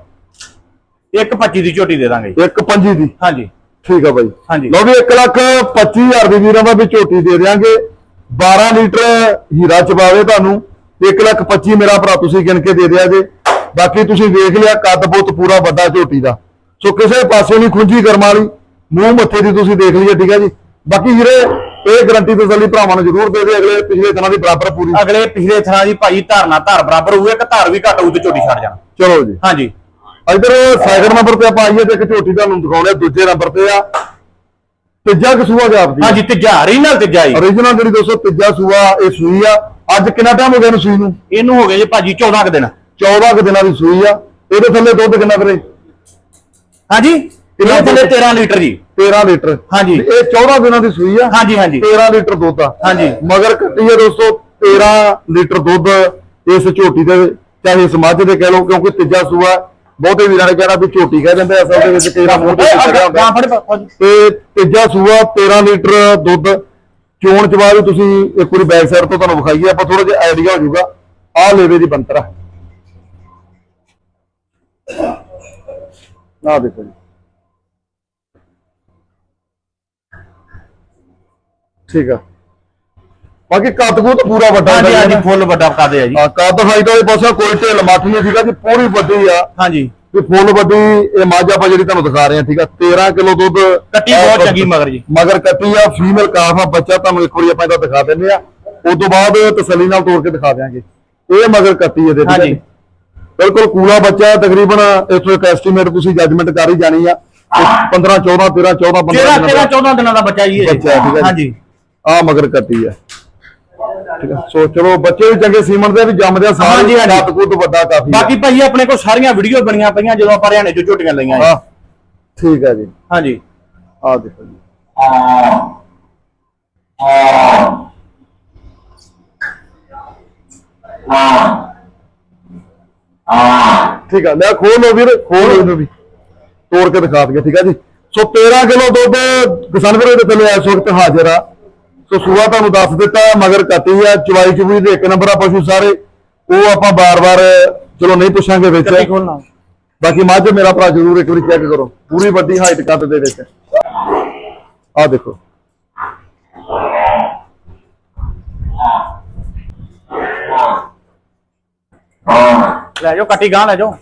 ਇੱਕ 25 ਦੀ ਝੋਟੀ ਦੇ ਦਾਂਗੇ। ਜੀ। ਇੱਕ ਪੰਜੀ ਦੀ। ਹਾਂਜੀ। ਠੀਕ ਆ ਬਾਈ। ਹਾਂਜੀ। ਲਓ ਵੀ 1 ਲੱਖ 25 ਹਜ਼ਾਰ ਦੀ ਵੀਰਾਂ ਦਾ ਵੀ ਝੋਟੀ ਦੇ ਦਿਆਂਗੇ। 12 ਲੀਟਰ ਹੀਰਾ ਚਬਾਵੇ ਤੁਹਾਨੂੰ। 1 ਲੱਖ 25 ਮੇਰਾ ਭਰਾ ਤੁਸੀਂ ਗਿਣ ਕੇ ਦੇ ਦਿਆ ਜੇ। ਬਾਕੀ ਤੁਸੀਂ ਵੇਖ ਲਿਆ ਕੱਦ ਬੁੱਤ ਪੂਰਾ ਵੱਡਾ ਝੋਟੀ ਦਾ। ਸੋ ਕਿਸੇ ਪਾਸੇ ਨਹੀਂ ਖੁੰਝੀ ਕਰਮ ਵਾਲੀ। ਮੂੰਹ ਮੱਥੇ ਦੀ ਤੁਸੀਂ ਦੇਖ ਲਈਏ ਠੀਕ ਹੈ ਜੀ। ਬਾਕੀ ਵੀਰੇ ਇਹ ਗਰੰਟੀ ਤਸੱਲੀ ਭਰਾਵਾਂ ਨੂੰ ਜ਼ਰੂਰ ਦੇ ਦੇ ਅਗਲੇ ਪਿਛਲੇ ਦਿਨਾਂ ਦੀ ਬਰਾਬਰ ਪੂਰੀ। ਅਗਲੇ ਪਿਛਲੇ ਥਰਾਂ ਦੀ ਭਾਜੀ ਧਾਰਨਾ ਧਾਰ ਬਰਾਬਰ ਹੋਊ ਇੱਕ ਧਾਰ ਵੀ ਘੱਟ ਹੋਊ ਤੇ ਝੋਟੀ ਛੱਡ ਜਾਣਾ। ਚਲੋ ਜੀ। ਹਾਂਜੀ। ਇਧਰ ਸੈਕਿੰਡ ਨੰਬਰ ਤੇ ਆਪਾਂ ਆਈਏ ਤੇ ਇੱਕ ਝੋਟੀ ਤੁਹਾਨੂੰ ਦਿਖਾਉਣੇ ਆ, ਦੂਜੇ ਨੰਬਰ ਤੇ ਆ। ਤੀਜਾ ਕਸੂਆ ਜਾਪਦੀ ਹਾਂਜੀ ਤੀਜਾ ਰੀਨਲ ਤੀਜਾ ਜੀ। Origignal ਜਿਹੜੀ ਦੋਸਤੋ ਤੀਜਾ ਸੂਆ ਇਹ ਸੂਈ ਆ। ਅੱਜ ਕਿੰਨਾ ਟਾਈਮ ਹੋ ਗਿਆ ਇਹਨੂੰ ਸੂਈ ਨੂੰ? ਇਹਨੂੰ ਹੋ ਗਏ ਜੀ ਭਾਜੀ 14 ਕੁ ਦਿਨ। 14 ਕੁ ਦਿਨਾਂ ਦੀ ਸੂਈ ਆ। ਇਹਦੇ ਥੱਲੇ ਦੁੱਧ ਕਿੰਨਾ ਵੀਰੇ? ਹਾਂਜੀ? ਇਹ ਥੱਲੇ 13 ਲੀਟਰ ਜੀ। 13 ਲੀਟਰ। ਹਾਂਜੀ। ਇਹ 14 ਦਿਨਾਂ ਦੀ ਸੂਈ ਆ। ਹਾਂਜੀ ਹਾਂਜੀ। 13 ਲੀਟਰ ਦੁੱਧ ਆ। ਹਾਂਜੀ। ਮਗਰ ਕੱਟੀ ਆ ਦੋਸਤੋ 13 ਲੀਟਰ ਦੁੱਧ ਇਸ ਝੋਟੀ ਦੇ ਚਾਹੇ ਇਸ ਮੱਝ ਦੇ ਕਹਿ ਲਓ ਕਿਉਂਕਿ ਤੀਜਾ ਸੂਆ ਬਹੁਤੇ ਵੀਰਾਂ ਨੇ ਕਹਿਣਾ ਵੀ ਝੋਟੀ ਕਹਿ ਦਿੰਦੇ ਅਸਲ ਦੇ ਵਿੱਚ ਦਾ ਮੂੰਹ ਤੇ ਤੀਜਾ ਸੂਆ 13 ਲੀਟਰ ਦੁੱਧ। ਚੋਣ ਚ ਬਾਅਦ ਤੁਸੀਂ ਇੱਕ ਵਾਰੀ ਬੈਕ ਸਾਈਡ ਤੋਂ ਤੁਹਾਨੂੰ ਵਿਖਾਈਏ ਆਪਾਂ ਥੋੜਾ ਜਿਹਾ ਆਈਡੀਆ ਹੋ ਜਾਊਗਾ। ਆਹ ਲੇਵੇ ਦੀ ਬੰਤਰ ਆ। ਆਹ ਦੇਖੋ ਜੀ ਠੀਕ ਆ। ਬਾਕੀ ਕੱਦ ਕੂਦ ਪੂਰਾ ਵੱਡਾ ਹਾਂਜੀ ਹਾਂਜੀ ਫੁੱਲ ਵੱਡਾ ਕਰਦੇ ਆ ਜੀ। ਆ ਕੱਦ ਹਾਈਟ ਵਾਲੇ ਪਾਸੇ ਕੋਈ ਢਿੱਲ ਮੱਠ ਨਹੀਂ ਸੀਗਾ ਜੀ ਪੂਰੀ ਵੱਡੀ ਆ। ਹਾਂਜੀ। ਵੀ ਫੁੱਲ ਵੱਡੀ ਇਹ ਮਾਝਾ ਆਪਾਂ ਜਿਹੜੀ ਤੁਹਾਨੂੰ ਦਿਖਾ ਰਹੇ ਆ ਠੀਕ ਆ 13 ਕਿਲੋ ਦੁੱਧ। ਕੱਟੀ ਬਹੁਤ ਚੰਗੀ ਮਗਰ ਜੀ। ਮਗਰ ਕੱਟੀ ਆ ਫੀਮੇਲ ਕਾਫ ਆ ਬੱਚਾ ਤੁਹਾਨੂੰ ਇੱਕ ਵਾਰੀ ਆਪਾਂ ਇਹਦਾ ਦਿਖਾ ਦਿੰਦੇ ਆ। ਉਸ ਤੋਂ ਬਾਅਦ ਤਸੱਲੀ ਨਾਲ ਤੋੜ ਕੇ ਦਿਖਾ ਦਿਆਂਗੇ। ਇਹ ਮਗਰ ਕੱਟੀ ਇਹਦੇ ਠੀਕ। ਬਿਲਕੁਲ ਕੂਲਾ ਬੱਚਾ ਤਕਰੀਬਨ ਇਥੋਂ ਇੱਕ ਐਸਟੀਮੇਟ ਤੁਸੀਂ ਜੱਜਮੈਂਟ ਕਰ ਹੀ ਜਾਣੀ ਆ। 15 14 13 14 15 ਜਿਹੜਾ ਦਿਨਾਂ 13 ਦਾ 14 ਦਿਨਾਂ ਦਾ ਬੱਚਾ ਜੀ ਇਹ। ਬੱਚਾ ਠੀਕ ਹੈ। ਹਾਂਜੀ। ਆ ਮਗਰ ਕੱਟੀ ਆ ਠੀਕ ਆ ਸੋ ਚਲੋ ਬੱਚੇ ਵੀ ਚੰਗੇ ਸੀਮਨ ਦੇ ਵੀ ਜੰਮਦੇ ਆ ਸਾਰੇ ਹਾਂਜੀ, ਹਾਂਜੀ। ਕੱਦ ਕੁੱਦ ਵੱਡਾ ਕਾਫੀ ਆ। ਬਾਕੀ ਭਾਈ ਆਪਣੇ ਕੋਲ ਸਾਰੀਆਂ ਵੀਡੀਓ ਬਣੀਆਂ ਪਈਆਂ ਜਦੋਂ ਆਪਾਂ ਹਰਿਆਣੇ ਚੋਂ ਝੋਟੀਆਂ ਲਈਆਂ ਹਾਂ ਠੀਕ ਆ ਜੀ। ਹਾਂਜੀ। ਆ ਦੇਖੋ ਜੀ। ਠੀਕ ਆ ਲੈ ਖੋਲ ਲਓ ਵੀਰ ਖੋਲ ਇਹਨੂੰ ਵੀ। ਤੋੜ ਕੇ ਦਿਖਾ ਦਈਏ ਠੀਕ ਆ ਜੀ। ਸੋ 13 ਕਿਲੋ ਦੁੱਧ ਕਿਸਾਨ ਵੀਰੋ ਦੇ ਥੱਲੇ ਇਸ ਵਕਤ ਹਾਜ਼ਰ ਆ। ਸੋ ਸੂਆ ਤੁਹਾਨੂੰ ਦੱਸ ਦਿੱਤਾ ਮਗਰ ਕੱਟੀ ਆ ਚਵਾਈ ਚੁਬੀ ਦੇ ਇੱਕ ਨੰਬਰ ਆ ਪਸ਼ੂ ਸਾਰੇ। ਉਹ ਆਪਾਂ ਬਾਰ-ਬਾਰ ਚਲੋ ਨਹੀਂ ਪੁੱਛਾਂਗੇ ਵਿੱਚ। ਕੱਟੀ ਬਾਕੀ ਮੱਝ ਮੇਰਾ ਭਰਾ ਜ਼ਰੂਰ ਇੱਕ ਵਾਰੀ ਚੈੱਕ ਕਰੋ। ਪੂਰੀ ਵੱਡੀ ਹਾਈਟ ਕੱਦ ਦੇ ਵਿੱਚ। ਆ ਦੇਖੋ। ਲੈ ਜਾਓ, ਕੱਟੀ ਗਾਂ ਲੈ ਜਾਓ।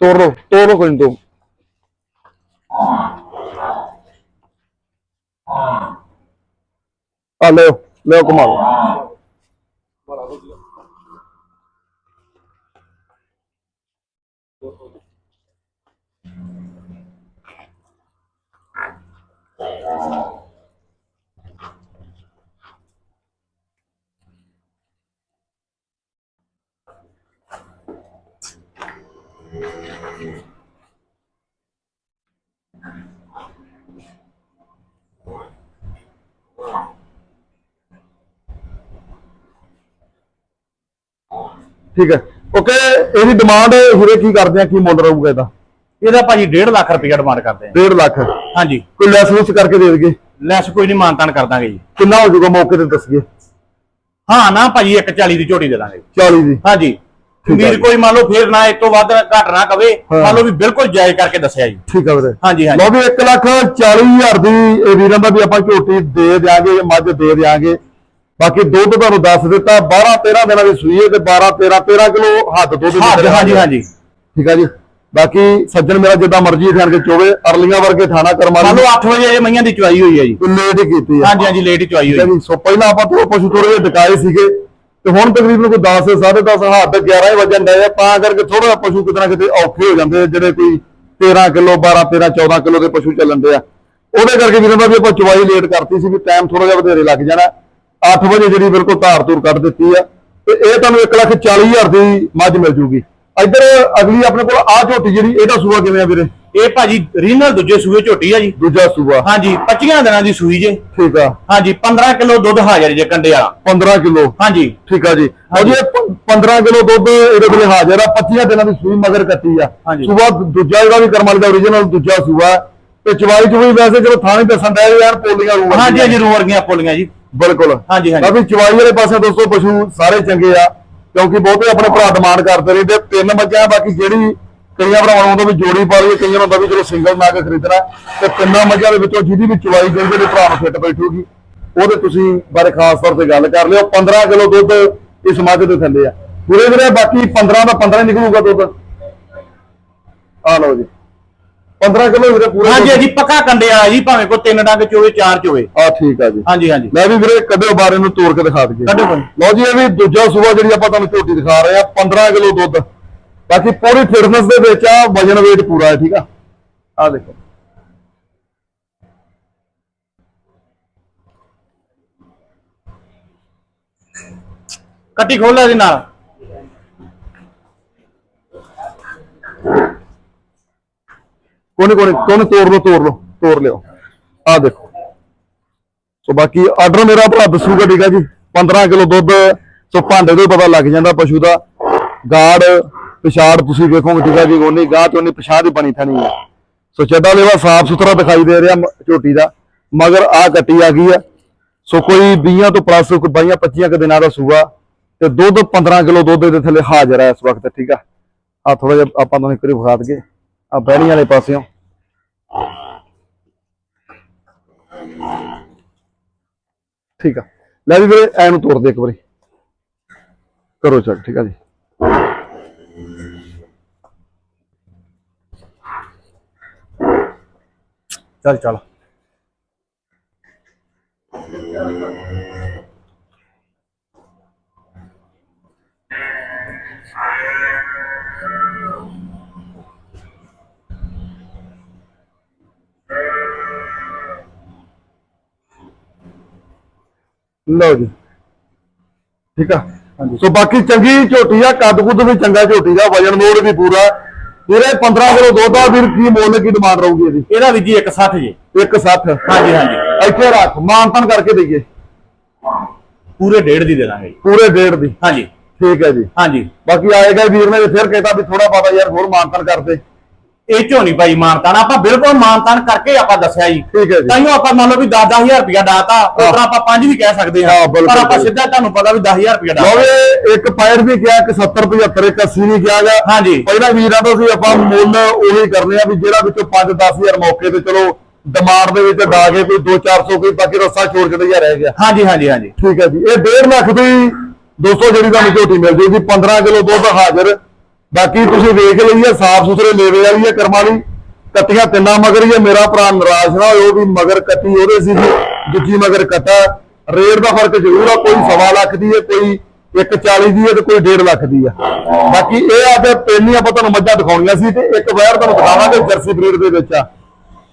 ਤੋੜ ਲਓ ਤੋੜ ਲਓ ਕੋਈ ਤੋਂ ਆ ਲਿਓ ਲਿਓ ਘੁਮਾ ਲਓ ਠੀਕ ਹੈ। ਓਕੇ ਇਹਦੀ ਡਿਮਾਂਡ ਹੀਰੇ ਕੀ ਕਰਦੇ ਆ? ਕੀ ਮੁੱਲ ਰਹੂਗਾ ਇਹਦਾ? ਇਹਦਾ ਭਾਜੀ 1.5 ਲੱਖ ਰੁਪਏ ਡਿਮਾਂਡ ਕਰਦੇ ਆ। 1.5 ਲੱਖ? ਹਾਂਜੀ। ਕੋਈ ਲੈਸ ਲੂਸ ਕਰਕੇ ਦੇ ਦੇਗੇ ਲੈਸ ਕੋਈ ਨਹੀਂ ਮਾਨਤਾਨ ਕਰ ਦਾਂਗੇ ਜੀ। ਕਿੰਨਾ ਹੋ ਜਾਊਗਾ ਮੌਕੇ ਤੇ ਦੱਸੀਏ? ਹਾਂ ਨਾ ਭਾਜੀ 140 ਦੀ ਝੋਟੀ ਦੇ ਦਾਂਗੇ। 40 ਦੀ। ਹਾਂਜੀ। ਵੀਰ ਜੀ। ਕੋਈ ਮੰਨ ਲਓ ਫੇਰ ਨਾ ਇਸ ਤੋਂ ਵੱਧ ਘੱਟ ਨਾ ਕਵੇ ਹਾਂ। ਮੰਨ ਲਓ ਵੀ ਬਿਲਕੁਲ ਜਾਇਜ਼ ਕਰਕੇ ਦੱਸਿਆ ਜੀ। ਠੀਕ ਹੈ ਵੀਰੇ। ਹਾਂਜੀ ਹਾਂਜੀ। ਲਓ ਵੀ 1 ਲੱਖ 40 ਹਜ਼ਾਰ ਦੀ ਇਹ ਵੀਰਾਂ ਦਾ ਵੀ ਆਪਾਂ ਝੋਟੀ ਦੇ ਦਿਆਂਗੇ ਮੱਝ ਦੇ ਦਿਆਂਗੇ। ਬਾਕੀ ਦੁੱਧ ਤੁਹਾਨੂੰ ਦੱਸ ਦਿੱਤਾ 12 13 ਦਿਨਾਂ ਦੀ ਸੂਈ ਹੈ ਤੇ 12 13 13 ਕਿਲੋ ਹੱਦ ਦੁੱਧ ਦੀ ਹਾਂਜੀ ਹਾਂਜੀ ਹਾਂਜੀ। ਠੀਕ ਹੈ ਜੀ। ਬਾਕੀ ਸੱਜਣ ਮੇਰਾ ਜਿੱਦਾਂ ਮਰਜ਼ੀ ਥਾਣ ਕੇ ਚੋਵੇ ਅਰਲੀਆਂ ਵਰਗੇ ਥਾਣਾ ਕਰਮਾ ਮੰਨ ਲਓ 8 ਵਜੇ ਇਹ ਮਈਆਂ ਦੀ ਚੁਆਈ ਹੋਈ ਹੈ ਜੀ। ਲੇਟ ਹੀ ਕੀਤੀ ਹੈ ਹਾਂਜੀ ਹਾਂਜੀ ਲੇਟ ਹੀ ਚੁਆਈ ਹੈ ਹੋਈ ਜੀ। ਸੋ ਪਹਿਲਾਂ ਆਪਾਂ ਤੋਂ ਪਸ਼ੂ ਥੋੜੇ ਜਿਹੇ ਡਕਾਏ ਸੀਗੇ। ਤੇ ਹੁਣ ਤਕਰੀਬਨ ਕੋਈ 10 10:30 ਹੱਦ 11 ਹੀ ਵਜਣ ਡਏ ਆ, ਤਾਂ ਕਰਕੇ ਥੋੜਾ ਪਸ਼ੂ ਕਿਤੇ ਨਾ ਕਿਤੇ ਔਖੇ ਹੋ ਜਾਂਦੇ ਆ, ਜਿਹੜੇ ਕੋਈ 13 ਕਿਲੋ 12 13 14 ਕਿਲੋ ਦੇ ਪਸ਼ੂ ਚੱਲਣ ਦੇ ਆ। ਉਹਦੇ ਕਰਕੇ ਵੀਰਾਂ ਦਾ ਵੀ ਆਪਾਂ ਚਵਾਈ ਲੇਟ ਕਰਤੀ ਸੀ ਵੀ ਟਾਈਮ ਥੋੜਾ ਜਿਹਾ ਵਧੇਰੇ ਲੱਗ ਜਾਣਾ। 8 ਵਜੇ ਜਿਹੜੀ ਬਿਲਕੁਲ ਧਾਰ ਧੂਰ ਕੱਢ ਦਿੱਤੀ ਆ। ਤੇ ਇਹ ਤੁਹਾਨੂੰ 1 ਲੱਖ 40 ਹਜ਼ਾਰ ਦੀ ਮੱਝ ਮਿਲ ਜੂਗੀ। ਇੱਧਰ ਅਗਲੀ ਆਪਣੇ ਕੋਲ ਆ ਝੋਟੀ ਜਿਹੜੀ, ਇਹਦਾ ਸੂਆ ਕਿਵੇਂ ਆ ਵੀਰੇ? ਇਹ ਭਾਜੀ ਰੀਨਲ ਦੂਜੇ ਸੂਏ ਝੋਟੀ ਆ ਜੀ। ਦੂਜਾ ਸੂਆ। ਹਾਂਜੀ 25 ਦਿਨਾਂ ਦੀ ਸੂਈ ਜੇ। ਠੀਕ ਆ। ਹਾਂਜੀ 15 ਕਿਲੋ ਦੁੱਧ ਹਾਜ਼ਰ ਜੇ ਕੰਡੇ ਵਾਲਾ। 15 ਕਿਲੋ। ਹਾਂਜੀ। ਠੀਕ ਆ ਜੀ। ਉਹ ਜੀ 15 ਕਿਲੋ ਦੁੱਧ ਇਹਦੇ ਕੋਲੇ ਹਾਜ਼ਰ ਆ। 25 ਦਿਨਾਂ ਦੀ ਸੂਈ ਮਗਰ ਕੱਟੀ ਆ। ਹਾਂਜੀ। ਸੂਆ ਦੂਜਾ ਜਿਹੜਾ ਵੀ ਕਰਮਾਲੀ ਦਾ origignal ਦੂਜਾ ਸੂਆ। ਤੇ ਚਵਾਈ ਚਵਾਈ ਵੈਸੇ ਜਦੋਂ ਥਾਣੇ ਦੱਸਣ ਦਾ ਯਾਰ ਪੋਲੀਆਂ ਰੂਹ ਹਾਂਜੀ ਹਾਂਜੀ ਰੂ ਵਰਗੀਆਂ ਪੋਲੀਆਂ ਜੀ। ਬਿਲਕੁਲ। ਹਾਂਜੀ, ਹਾਂਜੀ। ਬਾਕੀ ਚਵਾਈ ਵਾਲੇ ਪਾਸੇ ਦੋਸਤੋ ਪਸ਼ੂ ਸਾਰੇ ਚੰਗੇ ਆ। ਕਿਉਂਕਿ ਬਹੁਤੇ ਆਪਣੇ ਭਰਾ ਡਿਮਾਂਡ ਕਰਦੇ ਰਹਿੰਦੇ ਤਿੰਨ ਮੱਝਾਂ ਬਾਕੀ ਜਿਹੜੀ ਕਈਆਂ ਭਰਾਵਾਂ ਨੂੰ ਹੁੰਦਾ ਵੀ ਜੋੜੀ ਪਾ ਲਈਏ ਕਈਆਂ ਨੂੰ ਹੁੰਦਾ ਵੀ ਚਲੋ ਸਿੰਗਲ ਨਾ ਕੇ ਖਰੀਦਣਾ। ਤੇ ਤਿੰਨਾਂ ਮੱਝਾਂ ਦੇ ਵਿੱਚੋਂ ਜਿਹਦੀ ਵੀ ਚਵਾਈ ਕਹਿੰਦੇ ਨੇ ਭਰਾ ਨੂੰ ਫਿੱਟ ਬੈਠੂਗੀ ਉਹਦੇ ਤੁਸੀਂ ਬਾਰੇ ਖਾਸ ਤੌਰ ਤੇ ਗੱਲ ਕਰ ਲਿਓ। 15 ਕਿਲੋ ਦੁੱਧ ਇਸ ਮੱਝ ਦੇ ਥੱਲੇ ਆ। ਪੂਰੇ ਵੀਰੇ ਬਾਕੀ 15 ਦਾ 15 ਹੀ ਨਿਕਲੂਗਾ ਦੁੱਧ। ਆ ਲਓ ਜੀ। 15 ਕਿਲੋ ਵੀਰੇ ਪੂਰੇ ਹਾਂਜੀ ਹਾਂਜੀ ਪੱਕਾ ਕੰਡੇ ਵਾਲਾ ਜੀ ਭਾਵੇਂ ਕੋ ਤਿੰਨ ਡੰਗ ਚੋਵੇ ਚਾਰ ਚੋਵੇ ਆ ਠੀਕ ਆ ਜੀ। ਹਾਂਜੀ ਹਾਂਜੀ। ਮੈਂ ਵੀ ਵੀਰੇ ਕੱਢਿਓ ਬਾਰੇ ਨੂੰ ਤੋੜ ਕੇ ਦਿਖਾ ਦਈਏ। ਕੱਢੋ। ਲਓ ਜੀ ਇਹ ਵੀ ਦੂਜਾ ਸੂਆ ਜਿਹੜੀ ਆਪਾਂ ਤੁਹਾਨੂੰ ਝੋਟੀ ਦਿਖਾ ਰਹੇ ਆ 15 ਕਿਲੋ ਦੁੱਧ। ਬਾਕੀ ਪੂਰੀ ਫਿਟਨੈਸ ਦੇ ਵਿੱਚ ਆ, ਵਜਨ weight ਪੂਰਾ ਹੈ, ਠੀਕ ਆ? ਆ ਦੇਖੋ। ਕੱਟੀ ਖੋਲਾ ਦੇ ਨਾਲ। ਕੋਨੇ ਕੋਨੇ ਕੋਨੇ ਤੋੜ ਲਓ ਤੋੜ ਲਓ, ਤੋੜ ਲਿਓ। ਆ ਦੇਖੋ। ਸੋ ਬਾਕੀ ਆਰਡਰ ਮੇਰਾ ਭਰਾ ਦੱਸੂਗਾ, ਠੀਕ ਆ ਜੀ। 15 ਕਿਲੋ ਦੁੱਧ, ਸੋ ਭਾਂਡੇ ਤੋਂ ਹੀ ਪਤਾ ਲੱਗ ਜਾਂਦਾ ਪਸ਼ੂ ਦਾ। ਗਾੜ ਪਿਛਾੜ ਤੁਸੀਂ ਵੇਖੋਗੇ ਠੀਕ ਹੈ ਜੀ ਉਹਨੀ ਗਾਹ ਤੇ ਉਹਨੀ ਪਿਛਾੜ ਹੀ ਬਣੀ ਥਣੀ ਹੈ ਸੋ ਚੱਡਾ ਲੇਵਾ ਸਾਫ਼ ਸੁਥਰਾ ਦਿਖਾਈ ਦੇ ਰਿਹਾ ਮ- ਝੋਟੀ ਦਾ। ਮਗਰ ਆ ਕੱਟੀ ਆ ਗਈ ਹੈ ਸੋ ਕੋਈ 20 ਤੋਂ ਪਲੱਸ, ਕੋਈ 22 25 ਕੁ ਦਿਨਾਂ ਦਾ ਸੂਆ ਤੇ ਦੁੱਧ 15 ਕਿਲੋ ਦੁੱਧ ਦੇ ਥੱਲੇ ਹਾਜ਼ਰ ਹੈ ਇਸ ਵਕਤ, ਠੀਕ ਆ। ਆ ਥੋੜਾ ਜਿਹਾ ਆਪਾਂ ਤੁਹਾਨੂੰ ਇੱਕ ਵਾਰੀ ਵਿਖਾ ਦਈਏ। ਆ ਬਹਿਣੀ ਵਾਲੇ ਪਾਸਿਓਂ। ਠੀਕ ਆ। ਲੈ ਵੀ ਵੀਰੇ, ਐ ਨੂੰ ਤੋੜ ਦੇ ਇੱਕ ਵਾਰੀ। ਕਰੋ ਚੱਕ ਠੀਕ ਆ ਜੀ। ਚੱਲ ਚੱਲ ਲਓ ਜੀ ਠੀਕ ਆ ਸੋ ਬਾਕੀ ਚੰਗੀ ਝੋਟੀ ਆ ਕੱਦ ਕੁੱਦ ਵੀ ਚੰਗਾ ਝੋਟੀ ਦਾ ਵਜਨ ਮੋੜ ਵੀ ਪੂਰਾ ਵੀਰੇ 15 ਕਿਲੋ ਦੁੱਧ ਆ ਵੀਰ ਕੀ ਮੁੱਲ ਕੀ ਡਿਮਾਂਡ ਰਹੂਗੀ ਇਹਦੀ? ਇਹਦਾ ਵੀ ਜੀ 160 ਜੀ। 160 ਹਾਂਜੀ ਹਾਂਜੀ। ਇੱਥੇ ਰੱਖ ਮਾਨਤਨ ਕਰਕੇ ਦਈਏ। ਪੂਰੇ ਡੇਢ ਦੀ ਦੇ ਦਾਂਗੇ ਪੂਰੇ ਡੇਢ ਦੀ। ਹਾਂਜੀ। ਠੀਕ ਹੈ ਜੀ। ਹਾਂਜੀ। ਬਾਕੀ ਆਏਗਾ ਵੀਰ ਨੇ ਫਿਰ ਕਹਿਤਾ ਵੀ ਥੋੜਾ ਪਤਾ ਯਾਰ ਹੋਰ ਮਾਨਤਨ ਕਰਦੇ ਇਹ ਝੋਂ ਨਹੀਂ ਭਾਈ ਮਾਨਤਾਨ ਆਪਾਂ ਬਿਲਕੁਲ ਮਾਨਤਾਨ ਕਰਕੇ ਆਪਾਂ ਦੱਸਿਆ ਜੀ। ਠੀਕ ਹੈ ਜੀ। ਤਾਈਓ ਆਪਾਂ ਮੰਨ ਲਓ ਵੀ 10-10000 ਰੁਪਇਆ ਡਾਤਾ ਉਤਰਾ ਆਪਾਂ ਪੰਜ ਵੀ ਕਹਿ ਸਕਦੇ ਹਾਂ। ਪਰ ਆਪਾਂ। ਸਿੱਧਾ ਤੁਹਾਨੂੰ ਪਤਾ ਵੀ 10000 ਰੁਪਇਆ ਡਾਤਾ। ਲੋਵੇ ਇੱਕ ਪਾਇਰ ਵੀ ਕਿਹਾ ਕਿ 70 75 ਇੱਕ 80 ਨਹੀਂ ਕਿਹਾ ਗਿਆ। ਹਾਂਜੀ ਪਹਿਲਾਂ ਵੀਰਾਂ ਤੋਂ ਸੀ ਆਪਾਂ ਮੁੱਲ ਉਹੀ ਕਰਨੇ ਆ ਵੀ ਜਿਹੜਾ ਵਿੱਚੋਂ 5 10000 ਮੌਕੇ ਤੇ ਚਲੋ ਡਿਮਾਂਡ ਦੇ ਵਿੱਚ ਡਾ ਕੇ ਕੋਈ 2 400 ਕੋਈ ਬਾਕੀ ਰਸਾ ਛੋੜ ਕੇ ਤੇ ਰਹਿ ਗਿਆ। ਹਾਂਜੀ ਹਾਂਜੀ ਹਾਂਜੀ ਠੀਕ ਹੈ ਜੀ। ਇਹ 1.5 ਲੱਖ ਦੀ ਦੋਸਤੋ ਜਿਹੜੀ ਤੁਹਾਨੂੰ ਝੋਟੀ ਮਿਲ ਜੂਗੀ 15 ਕਿਲੋ ਦੁੱਧ ਹਾਜ਼ਰ। ਬਾਕੀ ਤੁਸੀਂ ਵੇਖ ਲਈ ਹੈ ਸਾਫ਼ ਸੁਥਰੇ ਲੇਵੇ ਵਾਲੀ ਹੈ ਕਰਮਾਂ ਵਾਲੀ। ਕੱਟੀਆਂ ਤਿੰਨਾਂ ਮਗਰ ਹੀ ਹੈ। ਮੇਰਾ ਭਰਾ ਨਿਰਾਸ਼ ਨਾ ਹੋਇਓ ਵੀ ਮਗਰ ਕੱਟੀ ਉਹਦੇ ਸੀ ਦੂਜੀ ਮਗਰ ਕੱਟਾ। ਰੇਟ ਦਾ ਫ਼ਰਕ ਜ਼ਰੂਰ ਆ, ਕੋਈ ਸਵਾ ਲੱਖ ਦੀ ਹੈ, ਕੋਈ 140 ਦੀ ਹੈ ਤੇ ਕੋਈ 1.5 ਲੱਖ ਦੀ ਆ ਬਾਕੀ ਇਹ ਆ ਤੇ ਪਹਿਲੀ ਆਪਾਂ ਤੁਹਾਨੂੰ ਮੱਝਾਂ ਦਿਖਾਉਣੀਆਂ ਸੀ ਤੇ ਇੱਕ ਵੈਰ ਤੁਹਾਨੂੰ ਦਿਖਾਵਾਂਗੇ ਜਰਸੀ ਬਰੀਡ ਦੇ ਵਿੱਚ ਆ।